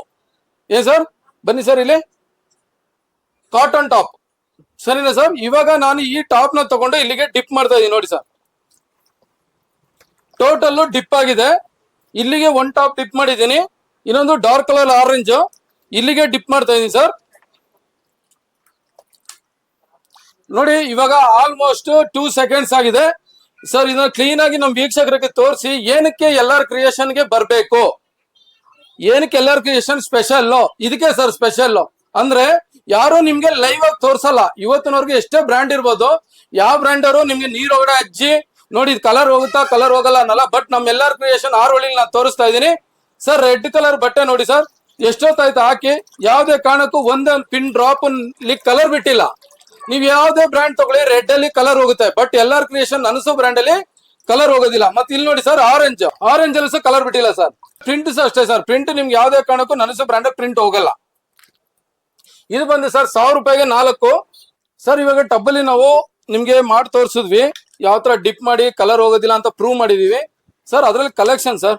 ಏನ್ ಸರ್ ಬನ್ನಿ ಸರ್ ಇಲ್ಲಿ. ಕಾಟನ್ ಟಾಪ್ ಸರಿನಾ ಸರ್ ಇವಾಗ ನಾನು ಈ ಟಾಪ್ನ ತಗೊಂಡು ಇಲ್ಲಿಗೆ ಡಿಪ್ ಮಾಡ್ತಾ ಇದೀನಿ, ನೋಡಿ ಸರ್ ಟೋಟಲ್ ಡಿಪ್ ಆಗಿದೆ. ಇಲ್ಲಿಗೆ ಒನ್ ಟಾಪ್ ಡಿಪ್ ಮಾಡಿದ್ದೀನಿ. ಇನ್ನೊಂದು ಡಾರ್ಕ್ ಕಲರ್ ಆರೆಂಜ್ ಇಲ್ಲಿಗೆ ಡಿಪ್ ಮಾಡ್ತಾ ಇದೀನಿ ಸರ್ ನೋಡಿ, ಇವಾಗ ಆಲ್ಮೋಸ್ಟ್ ಟೂ ಸೆಕೆಂಡ್ಸ್ ಆಗಿದೆ. ಸರ್ ಇದನ್ನ ಕ್ಲೀನ್ ಆಗಿ ನಮ್ ವೀಕ್ಷಕರಿಗೆ ತೋರಿಸಿ, ಏನಕ್ಕೆ ಎಲ್ಲಾರ್ ಕ್ರಿಯೇಷನ್ಗೆ ಬರ್ಬೇಕು? ಏನಕ್ಕೆ ಎಲ್ಲಾರ್ ಕ್ರಿಯೇಷನ್ ಸ್ಪೆಷಲ್ ಇದಕ್ಕೆ ಸರ್ ಸ್ಪೆಷಲ್ ಅಂದ್ರೆ, ಯಾರು ನಿಮ್ಗೆ ಲೈವ್ ಆಗಿ ತೋರ್ಸಲ್ಲ. ಇವತ್ತಿನವ್ರಿಗೆ ಎಷ್ಟೇ ಬ್ರ್ಯಾಂಡ್ ಇರ್ಬೋದು, ಯಾವ ಬ್ರ್ಯಾಂಡ್ ಅವರು ನಿಮ್ಗೆ ನೀರ್ ಹಚ್ಚಿ, ನೋಡಿ ಕಲರ್ ಹೋಗುತ್ತಾ ಕಲರ್ ಹೋಗಲ್ಲ ಅನ್ನಲ್ಲ ಬಟ್ ನಮ್ ಎಲ್ಲಾರ್ ಕ್ರಿಯೇಷನ್ ಆರ್ ಒಳಗೆ ನಾನು ತೋರಿಸ್ತಾ ಇದೀನಿ. ಸರ್ ರೆಡ್ ಕಲರ್ ಬಟ್ಟೆ ನೋಡಿ ಸರ್ ಎಷ್ಟೊತ್ತಾಯ್ತು? ಹಾಕಿ ಯಾವುದೇ ಕಾರಣಕ್ಕೂ ಒಂದೊಂದು ಪಿನ್ ಡ್ರಾಪ್ ಕಲರ್ ಬಿಟ್ಟಿಲ್ಲ. ನೀವು ಯಾವುದೇ ಬ್ರ್ಯಾಂಡ್ ತಗೊಳ್ಳಿ ರೆಡ್ ಅಲ್ಲಿ ಕಲರ್ ಹೋಗುತ್ತೆ. ಬಟ್ ಎಲ್ಲಾರ್ ಕ್ರಿಯೇಷನ್ ಅನಸು ಬ್ರ್ಯಾಂಡ್ ಅಲ್ಲಿ ಕಲರ್ ಹೋಗೋದಿಲ್ಲ. ಮತ್ತೆ ಇಲ್ಲಿ ನೋಡಿ ಸರ್ ಆರೆಂಜ್ ಆರೆಂಜ್ ಅಲ್ಲಿ ಸಹ ಕಲರ್ ಬಿಟ್ಟಿಲ್ಲ ಸರ್ ಪ್ರಿಂಟ್ ಸಹ ಅಷ್ಟೇ ಸರ್ ಪ್ರಿಂಟ್ ನಿಮ್ಗೆ ಯಾವುದೇ ಕಾರಣಕ್ಕೂ ನನಸು ಬ್ರ್ಯಾಂಡ್ ಪ್ರಿಂಟ್ ಹೋಗಲ್ಲ. ಇದು ಬಂದು ಸರ್ ಸಾವಿರ ರೂಪಾಯಿಗೆ ನಾಲ್ಕು. ಸರ್ ಇವಾಗ ಟಬ್ಬಲ್ಲಿ ನಾವು ನಿಮ್ಗೆ ಮಾಡಿ ತೋರಿಸಿದ್ವಿ. ಯಾವ ತರ ಡಿಪ್ ಮಾಡಿ ಕಲರ್ ಹೋಗೋದಿಲ್ಲ ಅಂತ ಪ್ರೂವ್ ಮಾಡಿದೀವಿ. ಸರ್ ಅದ್ರಲ್ಲಿ ಕಲೆಕ್ಷನ್ ಸರ್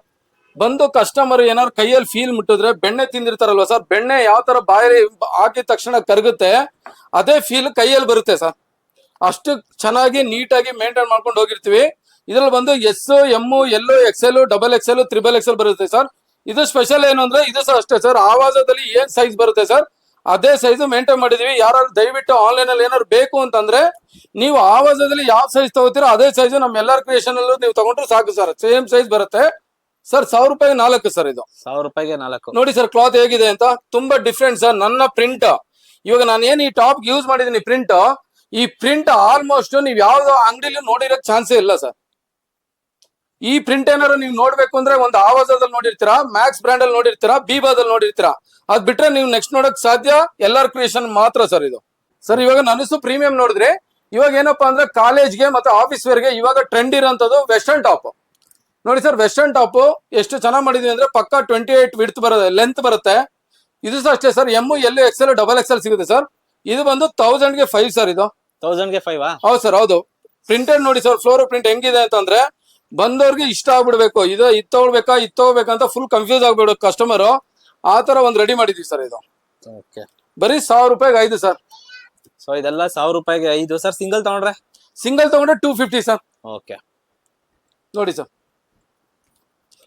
ಬಂದು ಕಸ್ಟಮರ್ ಏನಾದ್ರು ಕೈಯಲ್ಲಿ ಫೀಲ್ ಮುಟ್ಟಿದ್ರೆ ಬೆಣ್ಣೆ ತಿಂದಿರ್ತಾರಲ್ವ ಸರ್ ಬೆಣ್ಣೆ ಯಾವ ತರ ಬಾಯಿ ಹಾಕಿದ ತಕ್ಷಣ ಕರಗುತ್ತೆ, ಅದೇ ಫೀಲ್ ಕೈಯಲ್ಲಿ ಬರುತ್ತೆ ಸರ್ ಅಷ್ಟು ಚೆನ್ನಾಗಿ ನೀಟಾಗಿ ಮೇಂಟೈನ್ ಮಾಡ್ಕೊಂಡು ಹೋಗಿರ್ತೀವಿ. ಇದ್ರಲ್ಲಿ ಬಂದು S M L XL double XL triple XL ಬರುತ್ತೆ ಸರ್ ಇದು ಸ್ಪೆಷಲ್ ಏನು ಅಂದ್ರೆ ಇದು ಸಹ ಅಷ್ಟೇ ಸರ್ ಆವಾಜದಲ್ಲಿ ಏನ್ ಸೈಜ್ ಬರುತ್ತೆ ಸರ್ ಅದೇ ಸೈಜ್ ಮೇಂಟೈನ್ ಮಾಡಿದೀವಿ. ಯಾರು ದಯವಿಟ್ಟು ಆನ್ಲೈನ್ ಅಲ್ಲಿ ಏನಾದ್ರು ಬೇಕು ಅಂತಂದ್ರೆ ನೀವು ಆವಾಜದಲ್ಲಿ ಯಾವ ಸೈಜ್ ತಗೋತೀರೋ ಅದೇ ಸೈಜ್ ನಮ್ಮ ಕ್ರಿಯೇಷನ್ ಅಲ್ಲೂ ನೀವು ತಗೊಂಡ್ರು ಸಾಕು ಸರ್ ಸೇಮ್ ಸೈಜ್ ಬರುತ್ತೆ. ಸರ್ ಸಾವಿರ ರೂಪಾಯಿ ನಾಲ್ಕು ಸರ್ ಇದು. ಸಾವಿರ ರೂಪಾಯಿಗೆ ನಾಲ್ಕು. ನೋಡಿ ಸರ್ ಕ್ಲಾತ್ ಹೇಗಿದೆ ಅಂತ. ತುಂಬಾ ಡಿಫ್ರೆಂಟ್ ಸರ್ ನನ್ನ ಪ್ರಿಂಟ್ ಇವಾಗ ನಾನು ಏನ್ ಈ ಟಾಪ್ ಯೂಸ್ ಮಾಡಿದೀನಿ ಪ್ರಿಂಟ್ ಈ ಪ್ರಿಂಟ್ ಆಲ್ಮೋಸ್ಟ್ ನೀವು ಯಾವ್ದೋ ಅಂಗಡಿಲಿ ನೋಡಿರೋ ಚಾನ್ಸ್ ಇಲ್ಲ ಸರ್ ಈ ಪ್ರಿಂಟ್ ಏನಾದ್ರು ನೀವು ನೋಡ್ಬೇಕು ಅಂದ್ರೆ ಒಂದು ಆವಾಜದಲ್ಲಿ ನೋಡಿರ್ತೀರಾ ಮ್ಯಾಕ್ಸ್ ಬ್ರ್ಯಾಂಡ್ ಅಲ್ಲಿ ನೋಡಿರ್ತೀರಾ ಬಿಬಾದಲ್ಲಿ ನೋಡಿರ್ತೀರಾ. ಅದ್ ಬಿಟ್ರೆ ನೀವು ನೆಕ್ಸ್ಟ್ ನೋಡಕ್ ಸಾಧ್ಯ ಎಲ್ಲಾರ್ ಕ್ರಿಯೇಷನ್ ಮಾತ್ರ ಸರ್ ಇದು. ಸರ್ ಇವಾಗ ನನಸು ಪ್ರೀಮಿಯಂ ನೋಡಿದ್ರೆ ಇವಾಗ ಏನಪ್ಪಾ ಅಂದ್ರೆ ಕಾಲೇಜ್ಗೆ ಮತ್ತೆ ಆಫೀಸ್ ವೇರ್ಗೆ ಇವಾಗ ಟ್ರೆಂಡ್ ಇರೋಂಥದ್ದು ವೆಸ್ಟರ್ನ್ ಟಾಪ್ ನೋಡಿ ಸರ್ ವೆಸ್ಟರ್ನ್ ಟಾಪ್ ಎಷ್ಟು ಚೆನ್ನಾಗಿ ಮಾಡಿದೀವಿ ಅಂದ್ರೆ ಪಕ್ಕ ಟ್ವೆಂಟಿ ಏಟ್ ವಿಡ್ತ್ ಬರುತ್ತೆ ಲೆಂತ್ ಬರುತ್ತೆ. ಇದು ಸಹ ಅಷ್ಟೇ sir M L XL double L ಸಿಗುತ್ತೆ ಸರ್. ಇದು ಬಂದು ತೌಸಂಡ್ಗೆ ಫೈವ್ ಸರ್ ಇದು. ತೌಸಂಡ್ಗೆ ಫೈವ್ ಹೌದು ಸರ್ ಹೌದು. ಪ್ರಿಂಟೆಡ್ ನೋಡಿ ಸರ್ ಫ್ಲೋರ್ ಪ್ರಿಂಟ್ ಹೆಂಗಿದೆ ಅಂತಂದ್ರೆ ಬಂದವ್ರಿಗೆ ಇಷ್ಟ ಆಗ್ಬಿಡ್ಬೇಕು. ಇದು ಇದ್ ತಗೊಳ್ಬೇಕಾ ಇದ್ ತಗೋಬೇಕಂತ ಫುಲ್ ಕನ್ಫ್ಯೂಸ್ ಆಗ್ಬಿಡೋದು ಕಸ್ಟಮರ್ ಆ ತರ ಒಂದ್ ರೆಡಿ ಮಾಡಿದೀವಿ ಸರ್ ಇದು. ಓಕೆ ಬರೀ ಸಾವಿರ ರೂಪಾಯಿಗೆ ಐದು ಸರ್. ಸೊ ಇದೆಲ್ಲ ಸಾವಿರ ರೂಪಾಯಿಗೆ ಐದು ಸರ್ ಸಿಂಗಲ್ ತಗೊಂಡ್ರೆ? ಸಿಂಗಲ್ ತಗೊಂಡ್ರೆ ಟೂ ಫಿಫ್ಟಿ ಸರ್. ಓಕೆ ನೋಡಿ sir.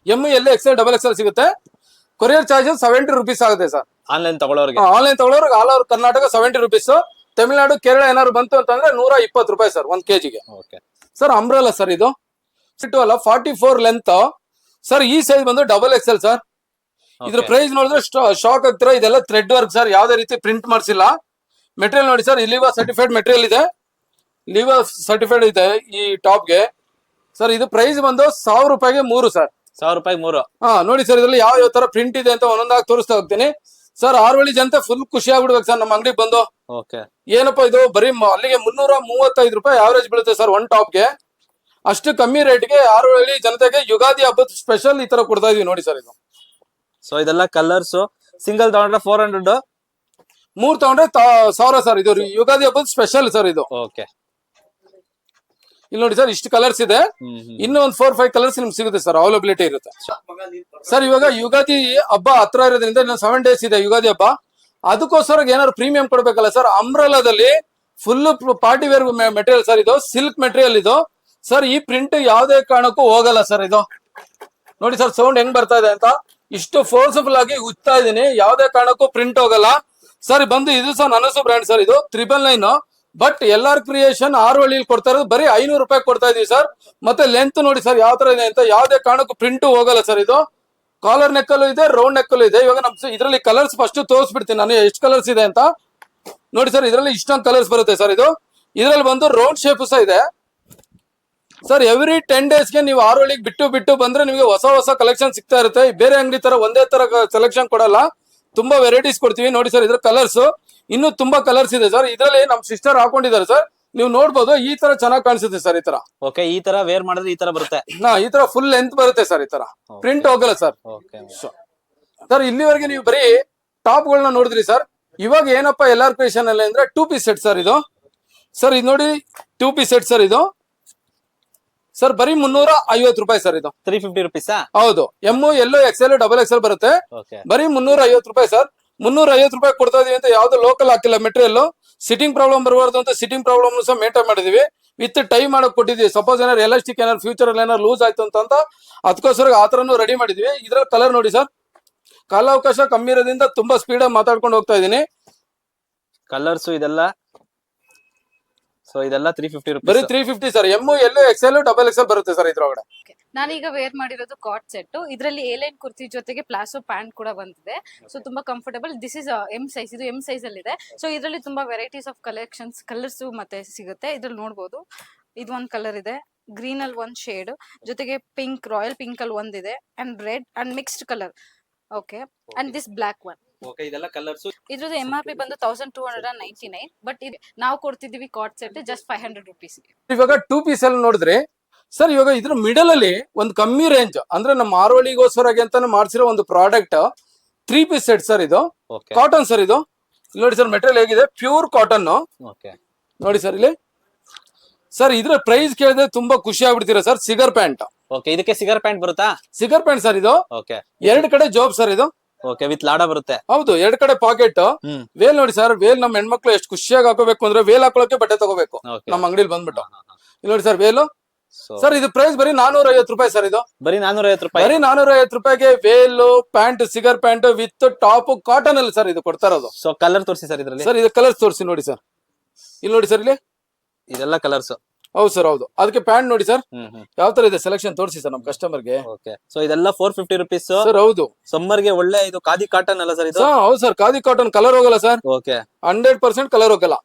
M L XL double XL ಸಿಗುತ್ತೆ. ಕೊರಿಯರ್ ಚಾರ್ಜಸ್ ಸೆವೆಂಟಿ ರುಪೀಸ್ ಆಗುತ್ತೆ ಸರ್. ಆನ್ಲೈನ್ ತಗೊಳ್ಳೋರಿಗೆ online ತಗೊಳ್ಳೋರ್ಗೆ all over Karnataka seventy rupees Tamil Nadu Kerala ಏನಾದ್ರು ಬಂತು ಅಂತಂದ್ರೆ ನೂರ ಇಪ್ಪತ್ತು ರೂಪಾಯಿ ಸರ್ ಒಂದ್ ಕೆಜಿಗೆ ಓಕೆ ಸರ್ ಅಂಬ್ರಲ್ಲ ಸರ್ ಇದು. ಸಿಟ್ಟು ಅಲ್ಲ ಫಾರ್ಟಿ ಫೋರ್ ಲೆಂತ್ ಸರ್ ಈ ಸೈಜ್ ಬಂದು ಡಬಲ್ ಎಕ್ಸೆಲ್ ಸರ್ ಇದ್ರ ಪ್ರೈಸ್ ನೋಡಿದ್ರೆ ಶಾಕ್ ಆಗ್ತಿರೋ ಇದೆಲ್ಲ ಥ್ರೆಡ್ ವರ್ಕ್ ಸರ್ ಯಾವ್ದೇ ರೀತಿ ಪ್ರಿಂಟ್ ಮಾಡಿಸಿಲ್ಲ. ಮೆಟೀರಿಯಲ್ ನೋಡಿ ಸರ್ ಲಿವಾ ಸರ್ಟಿಫೈಡ್ ಮೆಟೀರಿಯಲ್ ಇದೆ. ಲಿವಾ ಸರ್ಟಿಫೈಡ್ ಇದೆ ಈ ಟಾಪ್ಗೆ ಸರ್ ಇದು ಪ್ರೈಸ್ ಬಂದು ಸಾವಿರ ರೂಪಾಯಿಗೆ ಮೂರು ಸರ್ ಸಾವಿರ ರೂಪಾಯಿ ಮೂರು. ಹಾ ನೋಡಿ ಸರ್ ಇದ್ರಲ್ಲಿ ಯಾವ ಯಾವ ತರ ಪ್ರಿಂಟ್ ಇದೆ ಅಂತ ಒಂದೊಂದಾಗಿ ತೋರಿಸ್ತಾ ಹೋಗ್ತೀನಿ. ಸರ್ ಆರ್ವಳಿ ಜನತೆ ಫುಲ್ ಖುಷಿ ಆಗ್ಬಿಡ್ಬೇಕು ಸರ್ ನಮ್ಮ ಅಂಗಡಿ ಬಂದು. ಓಕೆ. ಏನಪ್ಪಾ ಇದು? ಬರೀ ಮ- ಅಲ್ಲಿಗೆ ಮುನ್ನೂರ ಮೂವತ್ತೈದು ರೂಪಾಯಿ ಆವರೇಜ್ ಬೀಳುತ್ತೆ ಸರ್ ಒನ್ ಟಾಪ್ಗೆ ಅಷ್ಟು ಕಮ್ಮಿ ರೇಟ್ಗೆ ಆರ್ವಳ್ಳಿ ಜನತೆಗೆ ಯುಗಾದಿ ಹಬ್ಬದ ಸ್ಪೆಷಲ್ ಈ ತರ ಕೊಡ್ತಾ ಇದೀವಿ ನೋಡಿ ಸರ್ ಇದು. ಸೊ ಇದೆಲ್ಲ ಕಲರ್ಸ್ ಸಿಂಗಲ್ ತಗೊಂಡ್ರೆ ಫೋರ್ ಹಂಡ್ರೆಡ್ ಮೂರ್ ತಗೊಂಡ್ರೆ ತಾ- ಸಾವಿರ ಸರ್ ಇದು ಯುಗಾದಿ ಹಬ್ಬದ ಸ್ಪೆಷಲ್ ಸರ್ ಇದು. ಓಕೆ. ಇಲ್ಲಿ ನೋಡಿ ಸರ್ ಇಷ್ಟು ಕಲರ್ಸ್ ಇದೆ. ಇನ್ನೂ ಒಂದು ಫೋರ್ ಫೈವ್ ಕಲರ್ಸ್ ನಿಮ್ಗೆ ಸಿಗುತ್ತೆ ಸರ್ ಅವೈಲಬಿಲಿಟಿ ಇರುತ್ತೆ. ಸರ್ ಇವಾಗ ಯುಗಾದಿ ಹಬ್ಬ ಹತ್ರ ಇರೋದ್ರಿಂದ ಇನ್ನೊಂದು ಸೆವೆನ್ ಡೇಸ್ ಇದೆ ಯುಗಾದಿ ಹಬ್ಬ. ಅದಕ್ಕೋಸ್ಕರ ಏನಾದ್ರು ಪ್ರೀಮಿಯಂ ಕೊಡ್ಬೇಕಲ್ಲ sir ಅಮ್ರಲಾದಲ್ಲಿ full party wear material sir ಇದು ಸಿಲ್ಕ್ ಮೆಟೀರಿಯಲ್ ಇದು. ಸರ್ ಈ ಪ್ರಿಂಟ್ ಯಾವುದೇ ಕಾರಣಕ್ಕೂ ಹೋಗಲ್ಲ ಸರ್ ಇದು. ನೋಡಿ ಸರ್ ಸೌಂಡ್ ಹೆಂಗ್ ಬರ್ತಾ ಇದೆ ಅಂತ. ಇಷ್ಟು ಫೋರ್ಸ್ಫುಲ್ ಆಗಿ ಉತ್ತಾ ಇದೀನಿ ಯಾವುದೇ ಕಾರಣಕ್ಕೂ ಪ್ರಿಂಟ್ ಹೋಗಲ್ಲ. ಸರ್ ಬಂದು ಇದು ಸರ್ ನನಸು ಬ್ರ್ಯಾಂಡ್ ಸರ್ ಇದು triple nine but Ellar creation ಆರು ಹಳ್ಳಿಲಿ ಕೊಡ್ತಾ ಇರೋದು ಬರೀ ಐನೂರು ರೂಪಾಯಿ ಕೊಡ್ತಾ ಇದೀವಿ ಸರ್ ಮತ್ತೆ ಲೆಂತ್ ನೋಡಿ ಸರ್ ಯಾವ ತರ ಇದೆ ಅಂತ ಯಾವುದೇ ಕಾರಣಕ್ಕೂ ಪ್ರಿಂಟ್ ಹೋಗಲ್ಲ ಸರ್ ಇದು. ಕಾಲರ್ ನೆಕ್ಕಲ್ಲೂ ಇದೆ ರೌಂಡ್ ನೆಕ್ಕಲ್ಲೂ ಇದೆ. ಇವಾಗ ನಮ್ ಇದರಲ್ಲಿ ಕಲರ್ಸ್ ಫಸ್ಟ್ ತೋರಿಸ್ಬಿಡ್ತೀನಿ ನಾನು, ಎಷ್ಟು ಕಲರ್ಸ್ ಇದೆ ಅಂತ. ನೋಡಿ ಸರ್ ಇದರಲ್ಲಿ ಇಷ್ಟೊಂದು ಕಲರ್ಸ್ ಬರುತ್ತೆ ಸರ್ ಇದು. ಇದರಲ್ಲಿ ಬಂದು ರೌಂಡ್ ಶೇಪ್ ಸಹ ಇದೆ. ಸರ್ ಎವ್ರಿ ಟೆನ್ ಡೇಸ್ಗೆ ನೀವು ಆರು ಹಳ್ಳಿಗೆ ಬಿಟ್ಟು ಬಿಟ್ಟು ಬಂದ್ರೆ ನಿಮಗೆ ಹೊಸ ಹೊಸ ಕಲೆಕ್ಷನ್ ಸಿಗ್ತಾ ಇರುತ್ತೆ. ಬೇರೆ ಅಂಗಡಿ ತರ ಒಂದೇ ತರ ಸೆಲೆಕ್ಷನ್ ಕೊಡಲ್ಲ. ತುಂಬಾ ವೆರೈಟೀಸ್ ಕೊಡ್ತೀವಿ. ನೋಡಿ ಸರ್ ಇದ್ರ ಕಲರ್ಸ್ ಇನ್ನು ತುಂಬಾ ಕಲರ್ಸ್ ಇದೆ ಸರ್ ಇದರಲ್ಲಿ ನಮ್ ಸಿಸ್ಟರ್ ಹಾಕೊಂಡಿದ್ದಾರೆ ಸರ್ ನೀವು ನೋಡ್ಬೋದು ಈ ತರ ಚೆನ್ನಾಗಿ ಕಾಣಿಸುತ್ತೆ ಸರ್ ಈ ತರ. ಓಕೆ ಈ ತರ ವೇರ್ ಮಾಡಿದ್ರೆ ಈ ತರ ಬರುತ್ತೆ. ನಾ ಈ ತರ ಫುಲ್ ಲೆಂತ್ ಬರುತ್ತೆ ಸರ್ ಈ ತರ. ಪ್ರಿಂಟ್ ಹೋಗಲ್ಲ ಸರ್ ಸರ್ ಇಲ್ಲಿವರೆಗೆ ನೀವು ಬರೀ ಟಾಪ್ ಗಳನ್ನ ನೋಡಿದ್ರಿ ಸರ್ ಇವಾಗ ಏನಪ್ಪಾ ಎಲ್ಲಾರ್ ಕ್ರಿಯೇಷನ್ ಅಲ್ಲಿ ಅಂದ್ರೆ ಟೂ ಪೀಸ್ ಸೆಟ್ ಸರ್ ಇದು. ಸರ್ ಇದು ನೋಡಿ ಟೂ ಪೀಸ್ ಸೆಟ್ ಸರ್ ಇದು. ಸರ್ ಬರೀ ಮುನ್ನೂರ ಐವತ್ತು ರೂಪಾಯಿ ಸರ್ ಇದು. ತ್ರೀ ಫಿಫ್ಟಿ ರುಪೀಸ್ ಹೌದು. M L L double X L ಬರುತ್ತೆ. ಬರೀ ಮುನ್ನೂರ ಐವತ್ತು ರೂಪಾಯಿ ಸರ್ ಮುನ್ನೂರ ಐವತ್ತು ರೂಪಾಯಿ ಕೊಡ್ತಾ ಇದೀವಿ ಅಂತ ಯಾವ್ದು ಲೋಕಲ್ ಹಾಕಿಲ್ಲ ಮೆಟೀರಿಯಲ್ ಸಿಟ್ಟಿಂಗ್ ಪ್ರಾಬ್ಲಮ್ ಬರಬಾರ್ದು ಅಂತ ಸಿಟ್ಟಿಂಗ್ ಪ್ರಾಬ್ಲಮ್ ಸಹ ಮೇಂಟೈನ್ ಮಾಡಿದೀವಿ. ವಿತ್ ಟೈ ಮಾಡಕ್ ಕೊಟ್ಟಿದೀವಿ ಸಪೋಸ್ ಏನಾರು ಎಲಾಸ್ಟಿಕ್ ಏನಾರು ಫ್ಯೂಚರ್ ಅಲ್ಲಿ ಏನಾರು ಲೂಸ್ ಆಯ್ತು ಅಂತ ಅದಕ್ಕೋಸ್ಕರ ಆ ತರನು ರೆಡಿ ಮಾಡಿದೀವಿ. ಇದ್ರ ಕಲರ್ ನೋಡಿ ಸರ್ ಕಾಲಾವಕಾಶ ಕಮ್ಮಿ ಇರೋದ್ರಿಂದ ತುಂಬಾ ಸ್ಪೀಡ್ ಆಗಿ ಮಾತಾಡ್ಕೊಂಡು ಹೋಗ್ತಾ ಇದೀನಿ ಕಲರ್ಸ್ ಇದೆಲ್ಲ ಸೊ ಇದೆಲ್ಲ ತ್ರೀ ಫಿಫ್ಟಿ ಬರೀ three fifty sir M L XL double L ಬರುತ್ತೆ ಸರ್ ಇದ್ರೊಳಗಡೆ. ನಾನೀಗ ವೇರ್ ಮಾಡಿರೋದು ಕಾಟ್ ಸೆಟ್ ಇದರಲ್ಲಿ ಏಲೈನ್ ಕುರ್ತಿ ಜೊತೆಗೆ ಪ್ಲಾಸೋ ಪ್ಯಾಂಟ್ ಕೂಡ ಬಂದಿದೆ. ಸೊ ತುಂಬಾ comfortable this is M size ಇದು ಎಂ ಸೈಜ್ ಅಲ್ಲಿ ಇದೆ ಸೊ ಇದರಲ್ಲಿ ತುಂಬಾ ವೆರೈಟೀಸ್ ಆಫ್ ಕಲೆಕ್ಷನ್ಸ್ ಕಲರ್ಸ್ ಮತ್ತೆ ಸಿಗುತ್ತೆ. ಇದ್ರಲ್ಲಿ ನೋಡಬಹುದು ಇದು ಒಂದ್ ಕಲರ್ ಇದೆ. ಗ್ರೀನ್ ಅಲ್ಲಿ ಒಂದ್ ಶೇಡ್ ಜೊತೆಗೆ ಪಿಂಕ್ ರಾಯಲ್ ಪಿಂಕ್ ಅಲ್ಲಿ ಒಂದಿದೆ and red and mixed colour okay and this black one okay ಇದೆಲ್ಲ ಕಲರ್ಸ್ ಇದ್ರದ್ದು ಎಂ ಆರ್ ಪಿ ಬಂದು thousand two hundred ninety nine but ನಾವು ಕೊಡ್ತಿದೀವಿ cord set just five hundred rupees ಇವಾಗ two piece ಅಲ್ಲಿ ನೋಡಿದ್ರೆ sir ಇವಾಗ ಇದ್ರ ಮಿಡಲ್ ಅಲ್ಲಿ ಒಂದು ಕಮ್ಮಿ ರೇಂಜ್ ಅಂದ್ರೆ ನಮ್ಮ ಮಾರೋಳಿಗೋಸ್ಕರಗೆ ಅಂತಾನೆ ಮಾಡ್ಸಿರೋ ಒಂದು product three piece set sir ಇದು. ಕಾಟನ್ ಸರ್ ಇದು. ನೋಡಿ ಸರ್ ಮೆಟೀರಿಯಲ್ ಹೇಗಿದೆ? ಪ್ಯೂರ್ ಕಾಟನ್ ಓಕೆ ನೋಡಿ ಸರ್ ಇಲ್ಲಿ. ಸರ್ ಇದ್ರ ಪ್ರೈಸ್ ಕೇಳಿದ್ರೆ ತುಂಬಾ ಖುಷಿ ಆಗ್ಬಿಡ್ತೀರಾ ಸರ್? ಸಿಗರ್ ಪ್ಯಾಂಟ್ ಓಕೆ ಇದಕ್ಕೆ ಸಿಗರ್ ಪ್ಯಾಂಟ್ ಬರುತ್ತಾ? ಸಿಗರ್ ಪ್ಯಾಂಟ್ ಸರ್ ಇದು. ಓಕೆ ಎರಡ್ ಕಡೆ ಜಾಬ್ ಸರ್ ಇದು. ಓಕೆ ವಿತ್ ಲಾಡ ಬರುತ್ತೆ. ಹೌದು ಎರಡ್ ಕಡೆ ಪಾಕೆಟ್ ವೇಲ್ ನೋಡಿ ಸರ್ ವೇಲ್ ನಮ್ಮ ಹೆಣ್ಮಕ್ಳು ಎಷ್ಟು ಖುಷಿಯಾಗಿ ಹಾಕೋಬೇಕು ಅಂದ್ರೆ ವೇಲ್ ಹಾಕೊಳಕ್ಕೆ ಬಟ್ಟೆ ತಗೋಬೇಕು. ನಮ್ಮ ಅಂಗಡಿಲಿ ಬಂದ್ಬಿಟ್ಟು. ಇಲ್ಲಿ ನೋಡಿ ಸರ್ ವೇಲು ಸರ್ ಇದು ಪ್ರೈಸ್ ಬರೀ ನಾನೂರ ಐವತ್ತು ರೂಪಾಯಿ ಸರ್ ಇದು. ಬರೀ ನಾನೂರ ಐವತ್ತು ರೂಪಾಯಿ. ಬರೀ ನಾನೂರ ಐವತ್ತು ರೂಪಾಯಿಗೆ veil pant cigar pant with top cotton ಅಲ್ಲಿ ಸರ್ ಇದು ಕೊಡ್ತಾ ಇರೋದು. ಸೊ ಕಲರ್ ತೋರಿಸಿ ಸರ್ ಇದರಲ್ಲಿ. ಸರ್ ಇದು ಕಲರ್ಸ್ ತೋರಿಸಿ ನೋಡಿ ಸರ್ ಇಲ್ಲಿ ನೋಡಿ ಸರ್ ಇಲ್ಲಿ. ಇದೆಲ್ಲ ಕಲರ್ಸ್ ಹೌದು ಸರ್ ಹೌದು. ಅದಕ್ಕೆ ಪ್ಯಾಂಟ್ ನೋಡಿ ಸರ್ ಯಾವ ತರ ಇದೆ ಸೆಲೆಕ್ಷನ್ ತೋರಿಸಿ ಸರ್ ನಮ್ಮ ಕಸ್ಟಮರ್ಗೆ ಓಕೆ ಸೊ ಇದೆಲ್ಲ ಫೋರ್ ಫಿಫ್ಟಿ ರುಪೀಸ್ ಸರ್ ಹೌದು. ಸಮ್ಮರ್ಗೆ ಒಳ್ಳೆ ಇದು ಖಾದಿ ಕಾಟನ್ ಅಲ್ಲ ಸರ್ ಇದು? ಹೌದು ಸರ್ ಖಾದಿ ಕಾಟನ್ ಕಲರ್ ಹೋಗಲ್ಲ sir okay hundred percent colour ಹೋಗಲ್ಲ.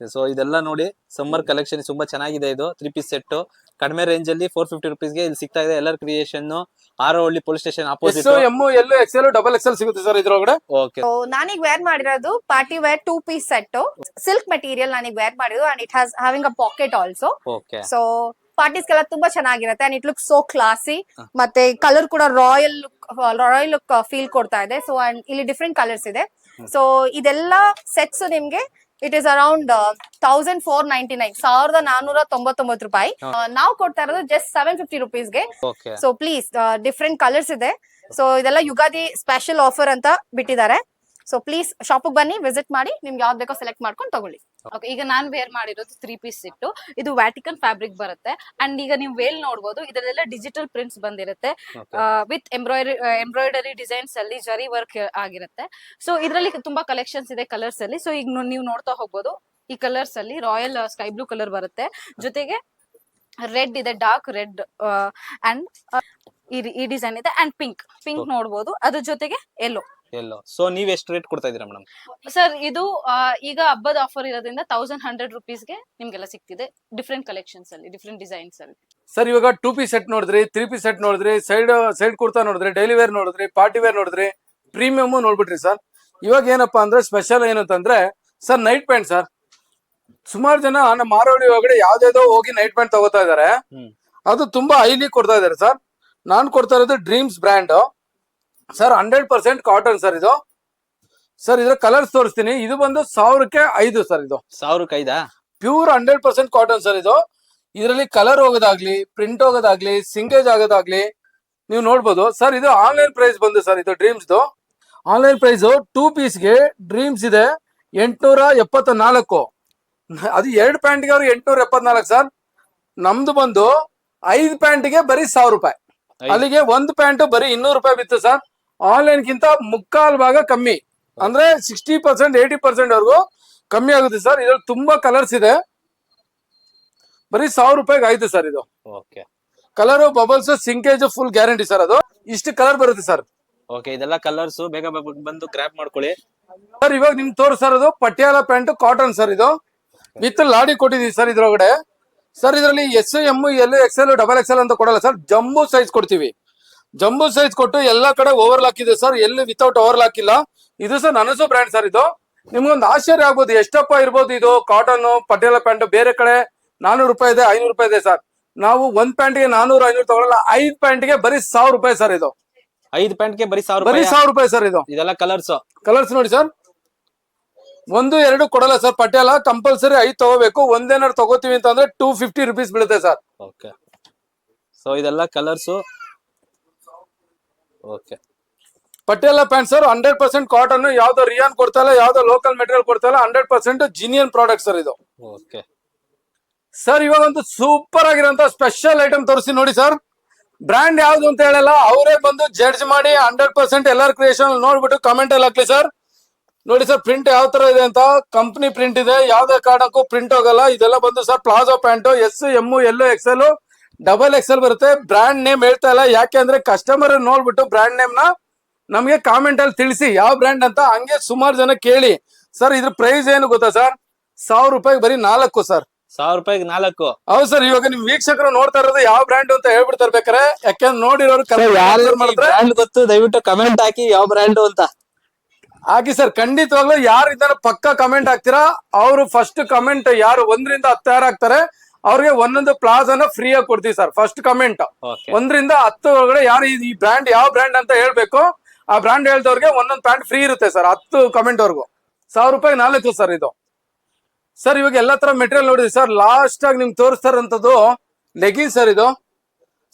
ಸೊ ಇದೆಲ್ಲ ನೋಡಿ ಸಮ್ಮರ್ ಕಲೆಕ್ಷನ್ ತುಂಬಾ ಚೆನ್ನಾಗಿದೆ ಇದು. ತ್ರೀ ಪೀಸ್ ಸೆಟ್ ಕಡಿಮೆ ರೇಂಜ್ ಅಲ್ಲಿ ಫೋರ್ ಫಿಫ್ಟಿ ರುಪೀಸ್ಗೆ ಇಲ್ಲಿ ಸಿಗ್ತಾ ಇದೆ ಎಲ್ಲರ್ creation Arohalli police station opposite M L XL double XL ಸಿಗುತ್ತೆ ಸರ್ ಇದ್ರೊಳಗಡೆ. ಓಕೆ ಸೊ ನಾನೀಗ ವೇರ್ ಮಾಡಿರೋದು party wear two piece set silk material ನಾನೀಗ ವೇರ್ ಮಾಡಿರೋದು and it has having a pocket also okay so ಪಾರ್ಟೀಸ್ಗೆಲ್ಲ ತುಂಬಾ ಚೆನ್ನಾಗಿರುತ್ತೆ and it look so classy ಮತ್ತೆ colour ಕೂಡ royal look royal look feel ಕೊಡ್ತಾ ಇದೆ. ಸೊ ಅಂಡ್ ಇಲ್ಲಿ ಡಿಫ್ರೆಂಟ್ ಕಲರ್ಸ್ ಇದೆ. ಸೊ ಇದೆಲ್ಲ ಸೆಟ್ಸ್ ನಿಮ್ಗೆ it is around thousand four ninety nine ಸಾವಿರದ ನಾನೂರ ತೊಂಬತ್ತೊಂಬತ್ತು ರೂಪಾಯಿ. ಹ. ನಾವು ಕೊಡ್ತಾ ಇರೋದು ಜಸ್ಟ್ ಸೆವೆನ್ ಫಿಫ್ಟಿ ರುಪೀಸ್ಗೆ ಸೊ ಪ್ಲೀಸ್ ಡಿಫ್ರೆಂಟ್ ಕಲರ್ಸ್ ಇದೆ. ಸೊ ಇದೆಲ್ಲ ಯುಗಾದಿ ಸ್ಪೆಷಲ್ ಆಫರ್ ಅಂತ ಬಿಟ್ಟಿದ್ದಾರೆ. ಸೊ ಪ್ಲೀಸ್ ಶಾಪಿಗೆ ಬನ್ನಿ ವಿಸಿಟ್ ಮಾಡಿ ನಿಮ್ಗೆ ಯಾವ್ದು ಬೇಕೋ ಸೆಲೆಕ್ಟ್ ಮಾಡ್ಕೊಂಡು ತಗೊಳ್ಳಿ. ಓಕೆ ಈಗ ನಾನ್ ವೇರ್ ಮಾಡಿರೋದು ತ್ರೀ ಪೀಸ್ ಇಟ್ಟು ಇದು ವ್ಯಾಟಿಕನ್ ಫ್ಯಾಬ್ರಿಕ್ ಬರುತ್ತೆ. ಅಂಡ್ ಈಗ ನೀವು ವೇಲ್ ನೋಡಬಹುದು ಇದರಲ್ಲೆಲ್ಲ ಡಿಜಿಟಲ್ ಪ್ರಿಂಟ್ಸ್ ಬಂದಿರುತ್ತೆ. ವಿತ್ ಎಂಬ್ರಾಯ್ ಎಂಬ್ರಾಯ್ಡರಿ ಡಿಸೈನ್ಸ್ ಅಲ್ಲಿ ಜರಿ ವರ್ಕ್ ಆಗಿರುತ್ತೆ. ಸೊ ಇದರಲ್ಲಿ ತುಂಬಾ ಕಲೆಕ್ಷನ್ಸ್ ಇದೆ ಕಲರ್ಸ್ ಅಲ್ಲಿ. ಸೊ ಈಗ ನೀವು ನೋಡ್ತಾ ಹೋಗ್ಬೋದು ಈ ಕಲರ್ಸ್ ಅಲ್ಲಿ ರಾಯಲ್ ಸ್ಕೈ ಬ್ಲೂ ಕಲರ್ ಬರುತ್ತೆ. ಜೊತೆಗೆ ರೆಡ್ ಇದೆ ಡಾರ್ಕ್ ರೆಡ್ ಅಂಡ್ ಈ ಡಿಸೈನ್ ಇದೆ ಅಂಡ್ ಪಿಂಕ್ ಪಿಂಕ್ ನೋಡಬಹುದು ನೋಡ್ಬೋದು. ಅದ್ರ ಜೊತೆಗೆ ಎಲ್ಲೋ ಎಲ್ಲೋ ಸೊ ನೀವ್ ಎಷ್ಟು ರೇಟ್ ಕೊಡ್ತಾ ಇದೀರಾ ಮೇಡಮ್ ಸರ್ ಇದು ಆ, ಈಗ ಹಬ್ಬದ ಆಫರ್ ಇರೋದ್ರಿಂದ ತೌಸಂಡ್ ಹಂಡ್ರೆಡ್ ರುಪೀಸ್ಗೆ ನಿಮ್ಗೆಲ್ಲ ಸಿಕ್ತಿದೆ. ಡಿಫ್ರೆಂಟ್ ಕಲೆಕ್ಷನ್ಸ್ ಅಲ್ಲಿ ಡಿಫ್ರೆಂಟ್ ಡಿಸೈನ್ಸ್ ಅಲ್ಲಿ. ಸರ್ ಇವಾಗ ಟೂ ಪೀಸ್ ಸೆಟ್ ನೋಡಿದ್ರಿ ತ್ರೀ ಪೀಸ್ ಸೆಟ್ ನೋಡಿದ್ರಿ ಸೈಡ್ ಸೈಡ್ ಕುರ್ತಾ ನೋಡಿದ್ರಿ ಡೈಲಿ ವೇರ್ ನೋಡಿದ್ರಿ ಪಾರ್ಟಿ ವೇರ್ ನೋಡಿದ್ರಿ ಪ್ರೀಮಿಯಮ್ ನೋಡ್ಬಿಟ್ರಿ ಸರ್ ಇವಾಗ ಏನಪ್ಪಾ ಅಂದ್ರೆ ಸ್ಪೆಷಲ್ ಏನಂತಂದ್ರೆ ಅಂತಂದ್ರೆ ಸರ್ ನೈಟ್ ಪ್ಯಾಂಟ್ ಸರ್ ಸುಮಾರು ಜನ ನಮ್ಮ ಮಾರೋಡಿ ಒಳಗಡೆ ಯಾವ್ದಾವ್ದೋ ಹೋಗಿ ನೈಟ್ ಪ್ಯಾಂಟ್ ತಗೋತಾ ಇದಾರೆ. ಹ್ಮ್. ಅದು ತುಂಬಾ ಹೈಲಿ ಕೊಡ್ತಾ ಇದಾರೆ ಸರ್ ನಾನ್ ಕೊಡ್ತಾ ಇರೋದು Dreams brand sir hundred percent cotton sir ಇದು. ಸರ್ ಇದ್ರ ಕಲರ್ಸ್ ತೋರಿಸ್ತೀನಿ. ಇದು ಬಂದು ಸಾವಿರಕ್ಕೆ ಐದು ಸರ್ ಇದು. ಸಾವಿರಕ್ಕೆ ಐದಾ? Pure hundred percent cotton sir ಇದು. ಇದರಲ್ಲಿ ಕಲರ್ ಹೋಗೋದಾಗ್ಲಿ ಪ್ರಿಂಟ್ ಹೋಗೋದಾಗ್ಲಿ ಸಿಂಗೇಜ್ ಆಗೋದಾಗ್ಲಿ ನೀವು ನೋಡ್ಬೋದು. ಸರ್ ಇದು ಆನ್ಲೈನ್ ಪ್ರೈಸ್ ಬಂದು ಸರ್ ಇದು ಡ್ರೀಮ್ಸ್ದು ಆನ್ಲೈನ್ ಪ್ರೈಸ್ ಟೂ ಪೀಸ್ಗೆ ಡ್ರೀಮ್ಸ್ ಇದೆ ಎಂಟ್ನೂರ ಎಪ್ಪತ್ತ ನಾಲ್ಕು ಅದು ಎರಡು ಪ್ಯಾಂಟ್ಗೆ ಅವ್ರಿಗೆ ಎಂಟ್ನೂರ ಎಪ್ಪತ್ನಾಲ್ಕು ಸರ್ ನಮ್ದು ಬಂದು ಐದು ಪ್ಯಾಂಟ್ಗೆ ಬರೀ ಸಾವಿರ ರೂಪಾಯಿ. ಅಲ್ಲಿಗೆ ಒಂದು ಪ್ಯಾಂಟ್ ಬರೀ ಇನ್ನೂರು ರೂಪಾಯಿ ಬಿತ್ತು ಸರ್. ಆನ್ಲೈನ್ ಗಿಂತ ಮುಕ್ಕಾಲ್ ಭಾಗ ಕಮ್ಮಿ. ಅಂದ್ರೆ ಸಿಕ್ಸ್ಟಿ ಪರ್ಸೆಂಟ್ ಏಯ್ಟಿ ಪರ್ಸೆಂಟ್ ವರೆಗೂ ಕಮ್ಮಿ ಆಗುತ್ತೆ ಸರ್. ಇದ್ರಲ್ಲಿ ತುಂಬಾ ಕಲರ್ಸ್ ಇದೆ. ಬರೀ ಸಾವಿರ ರೂಪಾಯಿಗೆ ಆಯ್ತು ಸರ್ ಇದು. Okay. Colour bubbles shrinkage full guarantee sir ಅದು. ಇಷ್ಟು ಕಲರ್ ಬರುತ್ತೆ ಸರ್. ಓಕೆ ಇದೆಲ್ಲ ಕಲರ್ಸ್ ಬೇಗ ಬೇಗ ಬಂದು ಕ್ರಾಪ್ ಮಾಡ್ಕೊಳ್ಳಿ. ಸರ್ ಇವಾಗ ನಿಮ್ ತೋರಿಸ್ತಾ ಇರೋದು ಪಟಿಯಾಲ ಪ್ಯಾಂಟ್ ಕಾಟನ್ ಸರ್ ಇದು. ವಿತ್ ಲಾಡಿ ಕೊಟ್ಟಿದೀವಿ ಸರ್ ಇದ್ರೊಳಗಡೆ. ಸರ್ ಇದರಲ್ಲಿ S M L XL double L ಅಂತ ಕೊಡಲ್ಲ ಸರ್ ಜಂಬೂ ಸೈಜ್ ಕೊಡ್ತೀವಿ. ಜಂಬೂ ಸೈಜ್ ಕೊಟ್ಟು ಎಲ್ಲಾ ಕಡೆ ಓವರ್ ಲಾಕ್ ಇದೆ ಸರ್ ಎಲ್ಲಿ ವಿತೌಟ್ ಓವರ್ ಲಾಕ್ ಇಲ್ಲ. ಇದು ಸರ್ ನನಸು ಬ್ರ್ಯಾಂಡ್ ಸರ್ ಇದು. ನಿಮ್ಗೊಂದು ಆಶ್ಚರ್ಯ ಆಗ್ಬೋದು ಎಷ್ಟಪ್ಪ ಇರ್ಬೋದು ಇದು? ಕಾಟನ್ ಪಟೇಲ ಪ್ಯಾಂಟ್ ಬೇರೆ ಕಡೆ ನಾನೂರು ರೂಪಾಯಿ ಇದೆ ಐನೂರು ರೂಪಾಯಿ ಇದೆ ಸರ್ ನಾವು ಒಂದ್ ಪ್ಯಾಂಟ್ಗೆ ನಾನೂರು ಐನೂರು ತಗೊಳಲ್ಲ. ಐದ್ ಪ್ಯಾಂಟ್ಗೆ ಬರೀ ಸಾವಿರ ರೂಪಾಯಿ ಸರ್ ಇದು. ಐದು ಪ್ಯಾಂಟ್ಗೆ ಬರೀ ಸಾವಿರ ಬರೀ ಸಾವಿರ ರೂಪಾಯಿ ಸರ್ ಇದು. ಇದೆಲ್ಲ ಕಲರ್ಸ್ ಕಲರ್ಸ್ ನೋಡಿ ಸರ್ ಒಂದು ಎರಡು ಕೊಡಲ್ಲ ಸರ್ ಪಟ್ಯಾಲ ಕಂಪಲ್ಸರಿ ಐದು ತಗೋಬೇಕು. ಒಂದೇನಾರು ತಗೋತೀವಿ ಅಂತಂದ್ರೆ ಟೂ ಫಿಫ್ಟಿ ರುಪೀಸ್ ಬೀಳುತ್ತೆ ಸರ್. ಓಕೆ ಸೊ ಇದೆಲ್ಲ colours okay Patiala pant sir hundred percent cotton ಯಾವ್ದೋ ರಿಯಾನ್ ಕೊಡ್ತಾ ಇಲ್ಲ ಯಾವ್ದೋ ಲೋಕಲ್ ಮೆಟೀರಿಯಲ್ ಕೊಡ್ತಾ ಇಲ್ಲ hundred percent genuine product sir ಇದು. ಓಕೆ ಸರ್ ಇವಾಗ ಒಂದು ಸೂಪರ್ ಆಗಿರೋಂತ ಸ್ಪೆಷಲ್ ಐಟಮ್ ತೋರಿಸಿ ನೋಡಿ ಸರ್. ಬ್ರ್ಯಾಂಡ್ ಯಾವ್ದು ಅಂತ ಹೇಳಲ್ಲ ಅವರೇ ಬಂದು ಜಡ್ಜ್ ಮಾಡಿ ಹಂಡ್ರೆಡ್ ಪರ್ಸೆಂಟ್ ಎಲ್ಲರ ಕ್ರಿಯೇಷನ್ ನೋಡ್ಬಿಟ್ಟು ಕಮೆಂಟ್ ಅಲ್ಲಿ ಹಾಕ್ಲಿ ಸರ್. ನೋಡಿ ಸರ್ ಪ್ರಿಂಟ್ ಯಾವ ತರ ಇದೆ ಅಂತ? ಕಂಪನಿ ಪ್ರಿಂಟ್ ಇದೆ ಯಾವ್ದೇ ಕಾರಣಕ್ಕೂ ಪ್ರಿಂಟ್ ಹೋಗಲ್ಲ. ಇದೆಲ್ಲ ಬಂದು sir palazzo pant S M L XL double XL ಬರುತ್ತೆ. ಬ್ರಾಂಡ್ ನೇಮ್ ಹೇಳ್ತಾ ಇಲ್ಲ. ಯಾಕೆ ಅಂದ್ರೆ ಕಸ್ಟಮರ್ ನೋಡ್ಬಿಟ್ಟು ಬ್ರಾಂಡ್ ನೇಮ್ನ ನಮಗೆ ಕಾಮೆಂಟ್ ಅಲ್ಲಿ ತಿಳಿಸಿ ಯಾವ ಬ್ರಾಂಡ್ ಅಂತ ಹಂಗೆ ಸುಮಾರು ಜನ ಕೇಳಿ. ಸರ್ ಇದ್ರ ಪ್ರೈಸ್ ಏನು ಗೊತ್ತಾ ಸರ್? ಸಾವಿರ ರೂಪಾಯಿ ಬರೀ ನಾಲ್ಕು ಸರ್. ಸಾವಿರ ರೂಪಾಯಿಗೆ ನಾಲ್ಕು. ಹೌದು ಸರ್ ಇವಾಗ ನಿಮ್ ವೀಕ್ಷಕರು ನೋಡ್ತಾ ಇರೋದು ಯಾವ ಬ್ರಾಂಡ್ ಅಂತ ಹೇಳ್ಬಿಡ್ತಾರೆ ಬೇಕಾರೆ ಯಾಕೆಂದ್ರೆ ನೋಡಿರೋರು answer ಮಾಡಿದ್ರೆ ದಯವಿಟ್ಟು ಕಮೆಂಟ್ ಹಾಕಿ ಯಾವ ಬ್ರಾಂಡ್ ಅಂತ. ಹಾಕಿ ಸರ್ ಖಂಡಿತವಾಗ್ಲೂ ಯಾರು ಇದ್ದಾರೆ ಪಕ್ಕ ಕಮೆಂಟ್ ಹಾಕ್ತೀರಾ? ಅವರು ಫಸ್ಟ್ ಕಮೆಂಟ್ ಯಾರು ಒಂದರಿಂದ ಹತ್ತು ಯಾರು ಹಾಕ್ತಾರೆ ಅವ್ರಿಗೆ ಒಂದೊಂದು ಪ್ಲಾಜಾನ ಫ್ರೀ ಆಗಿ ಕೊಡ್ತೀವಿ ಸರ್ ಫಸ್ಟ್ ಕಮೆಂಟ್ ಒಂದ್ರಿಂದ ಹತ್ತು ಒಳಗಡೆ ಯಾರು ಈ- ಈ ಬ್ರ್ಯಾಂಡ್ ಯಾವ ಬ್ರ್ಯಾಂಡ್ ಅಂತ ಹೇಳ್ಬೇಕು ಆ ಬ್ರ್ಯಾಂಡ್ ಹೇಳ್ದವ್ರಿಗೆ ಒಂದೊಂದು ಪ್ಯಾಂಟ್ ಫ್ರೀ ಇರುತ್ತೆ ಸರ್ ಹತ್ತು ಕಮೆಂಟ್ ವರ್ಗು ಸಾವಿರ ರೂಪಾಯಿ ನಾಲ್ಕು ಸರ್ ಇದು. ಸರ್ ಇವಾಗ ಎಲ್ಲ ತರ ಮೆಟೀರಿಯಲ್ ನೋಡಿದ್ವಿ ಸರ್ ಲಾಸ್ಟ್ ಆಗಿ ನಿಮ್ಗೆ ತೋರಿಸ್ತಾರಂತದ್ದು ಲೆಗಿನ್ ಸರ್ ಇದು.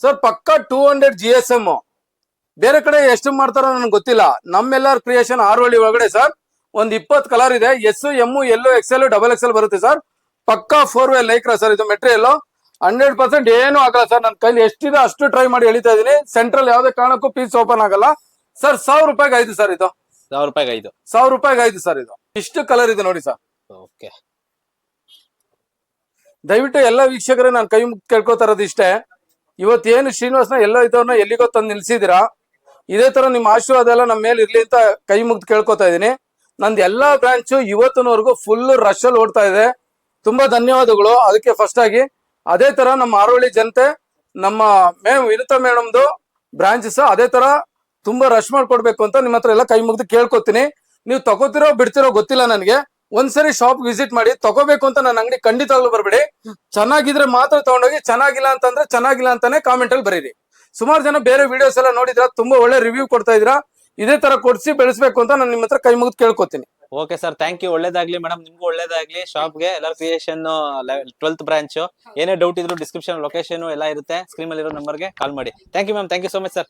ಸರ್ ಪಕ್ಕ two hundred G S M ಬೇರೆ ಕಡೆ ಎಷ್ಟು ಮಾಡ್ತಾರೋ ನನಗೆ ಗೊತ್ತಿಲ್ಲ. ನಮ್ಮೆಲ್ಲರ ಕ್ರಿಯೇಷನ್ ಆರೋಳಿ ಒಳಗಡೆ ಸರ್ ಒಂದ್ ಇಪ್ಪತ್ತು ಕಲರ್ ಇದೆ. S M L XL double XL ಬರುತ್ತೆ ಸರ್ ಪಕ್ಕಾ ಫೋರ್ ವೇ ಲೈಕ್ರ ಸರ್ ಇದು ಮೆಟೀರಿಯಲ್ ಹಂಡ್ರೆಡ್ ಪರ್ಸೆಂಟ್ ಏನು ಆಗಲ್ಲ ಸರ್ ನನ್ನ ಕೈಲಿ ಎಷ್ಟಿದೆ ಅಷ್ಟು ಟ್ರೈ ಮಾಡಿ ಎಳಿತಾ ಇದೀನಿ. ಸೆಂಟ್ರಲ್ ಯಾವ್ದೇ ಕಾರಣಕ್ಕೂ ಪೀಸ್ ಓಪನ್ ಆಗಲ್ಲ. ಸರ್ ಸಾವಿರ ರೂಪಾಯಿಗೆ ಐದು ಸರ್ ಇದು. ಸಾವಿರ ರೂಪಾಯಿಗೆ ಐದು. ಸಾವಿರ ರೂಪಾಯಿಗೆ ಐದು ಸರ್ ಇದು. ಇಷ್ಟು ಕಲರ್ ಇದೆ ನೋಡಿ ಸರ್ ಓಕೆ ದಯವಿಟ್ಟು ಎಲ್ಲ ವೀಕ್ಷಕರೇ ನಾನು ಕೈ ಕೇಳ್ಕೊತಾ ಇರೋದು ಇಷ್ಟೇ. ಇವತ್ತೇನು ಶ್ರೀನಿವಾಸನ ಎಲ್ಲ ಇದ್ದವ್ರನ್ನ ಎಲ್ಲಿಗೋ ತಂದು ನಿಲ್ಸಿದ್ದೀರಾ? ಇದೇ ತರ ನಿಮ್ಮ ಆಶೀರ್ವಾದ ಎಲ್ಲ ನಮ್ಮ ಮೇಲೆ ಇರ್ಲಿ ಅಂತ ಕೈ ಮುಗ್ದು ಕೇಳ್ಕೊತಾ ಇದೀನಿ ನಂದು ಎಲ್ಲಾ ಬ್ರಾಂಚ್ ಇವತ್ತಿನವರೆಗೂ ಫುಲ್ ರಶ್ ಅಲ್ಲಿ ಓಡ್ತಾ ಇದೆ. ತುಂಬಾ ಧನ್ಯವಾದಗಳು. ಅದಕ್ಕೆ ಫಸ್ಟ್ ಆಗಿ ಅದೇ ತರ ನಮ್ಮ ಆರೋಳಿ ಜನತೆ, ನಮ್ಮ ಮೇಮ್ ವಿನುತಾ ಮೇಡಮ್ದು ಬ್ರಾಂಚಸ್ ಅದೇ ತರ ತುಂಬಾ ರಶ್ ಮಾಡ್ಕೊಡ್ಬೇಕು ಅಂತ ನಿಮ್ಮ ಹತ್ರ ಎಲ್ಲ ಕೈ ಮುಗ್ದು ಕೇಳ್ಕೊತೀನಿ. ನೀವು ತಗೋತಿರೋ ಬಿಡ್ತಿರೋ ಗೊತ್ತಿಲ್ಲ ನನಗೆ. ಒಂದ್ಸರಿ ಶಾಪ್ ವಿಸಿಟ್ ಮಾಡಿ ತಗೋಬೇಕು ಅಂತ ನನ್ನ ಅಂಗಡಿ ಖಂಡಿತವಾಗ್ಲೂ ಬರ್ಬೇಡಿ. ಚೆನ್ನಾಗಿದ್ರೆ ಮಾತ್ರ ತಗೊಂಡೋಗಿ ಚೆನ್ನಾಗಿಲ್ಲ ಅಂತಂದ್ರೆ ಚೆನ್ನಾಗಿಲ್ಲ ಅಂತಾನೆ ಕಾಮೆಂಟ್ ಅಲ್ಲಿ ಬರೀರಿ. ಸುಮಾರು ಜನ ಬೇರೆ ವಿಡಿಯೋಸ್ ಎಲ್ಲ ನೋಡಿದ್ರ, ತುಂಬಾ ಒಳ್ಳೆ ರಿವ್ಯೂ ಕೊಡ್ತಾ ಇದ್ರ. ಇದೇ ತರ ಕೊಡ್ಸಿ ಬೆಳೆಸಬೇಕು ಅಂತ ನಾನು ನಿಮ್ಮ ಹತ್ರ ಕೈ ಮುಗಿದು ಕೇಳ್ಕೊತೀನಿ. ಓಕೆ ಸರ್ ಥ್ಯಾಂಕ್ ಯು ಒಳ್ಳೇದಾಗ್ಲಿ ಮೇಡಮ್ ನಿಮ್ಗೂ ಒಳ್ಳೇದಾಗ್ಲಿ. ಶಾಪ್ಗೆ ಎಲ್ಲ ಕ್ರಿಯೇಷನ್ ಟ್ವೆಲ್ತ್ ಬ್ರಾಂಚ್ ಏನೇ ಡೌಟ್ ಇದ್ರು ಡಿಸ್ಕ್ರಿಪ್ಷನ್ ಲೊಕೇಶನ್ ಎಲ್ಲ ಇರುತ್ತೆ. ಸ್ಕ್ರೀನ್ ಅಲ್ಲಿರೋ ನಂಬರ್ಗೆ ಕಾಲ್ ಮಾಡಿ. Thank you ma'am thank you so much sir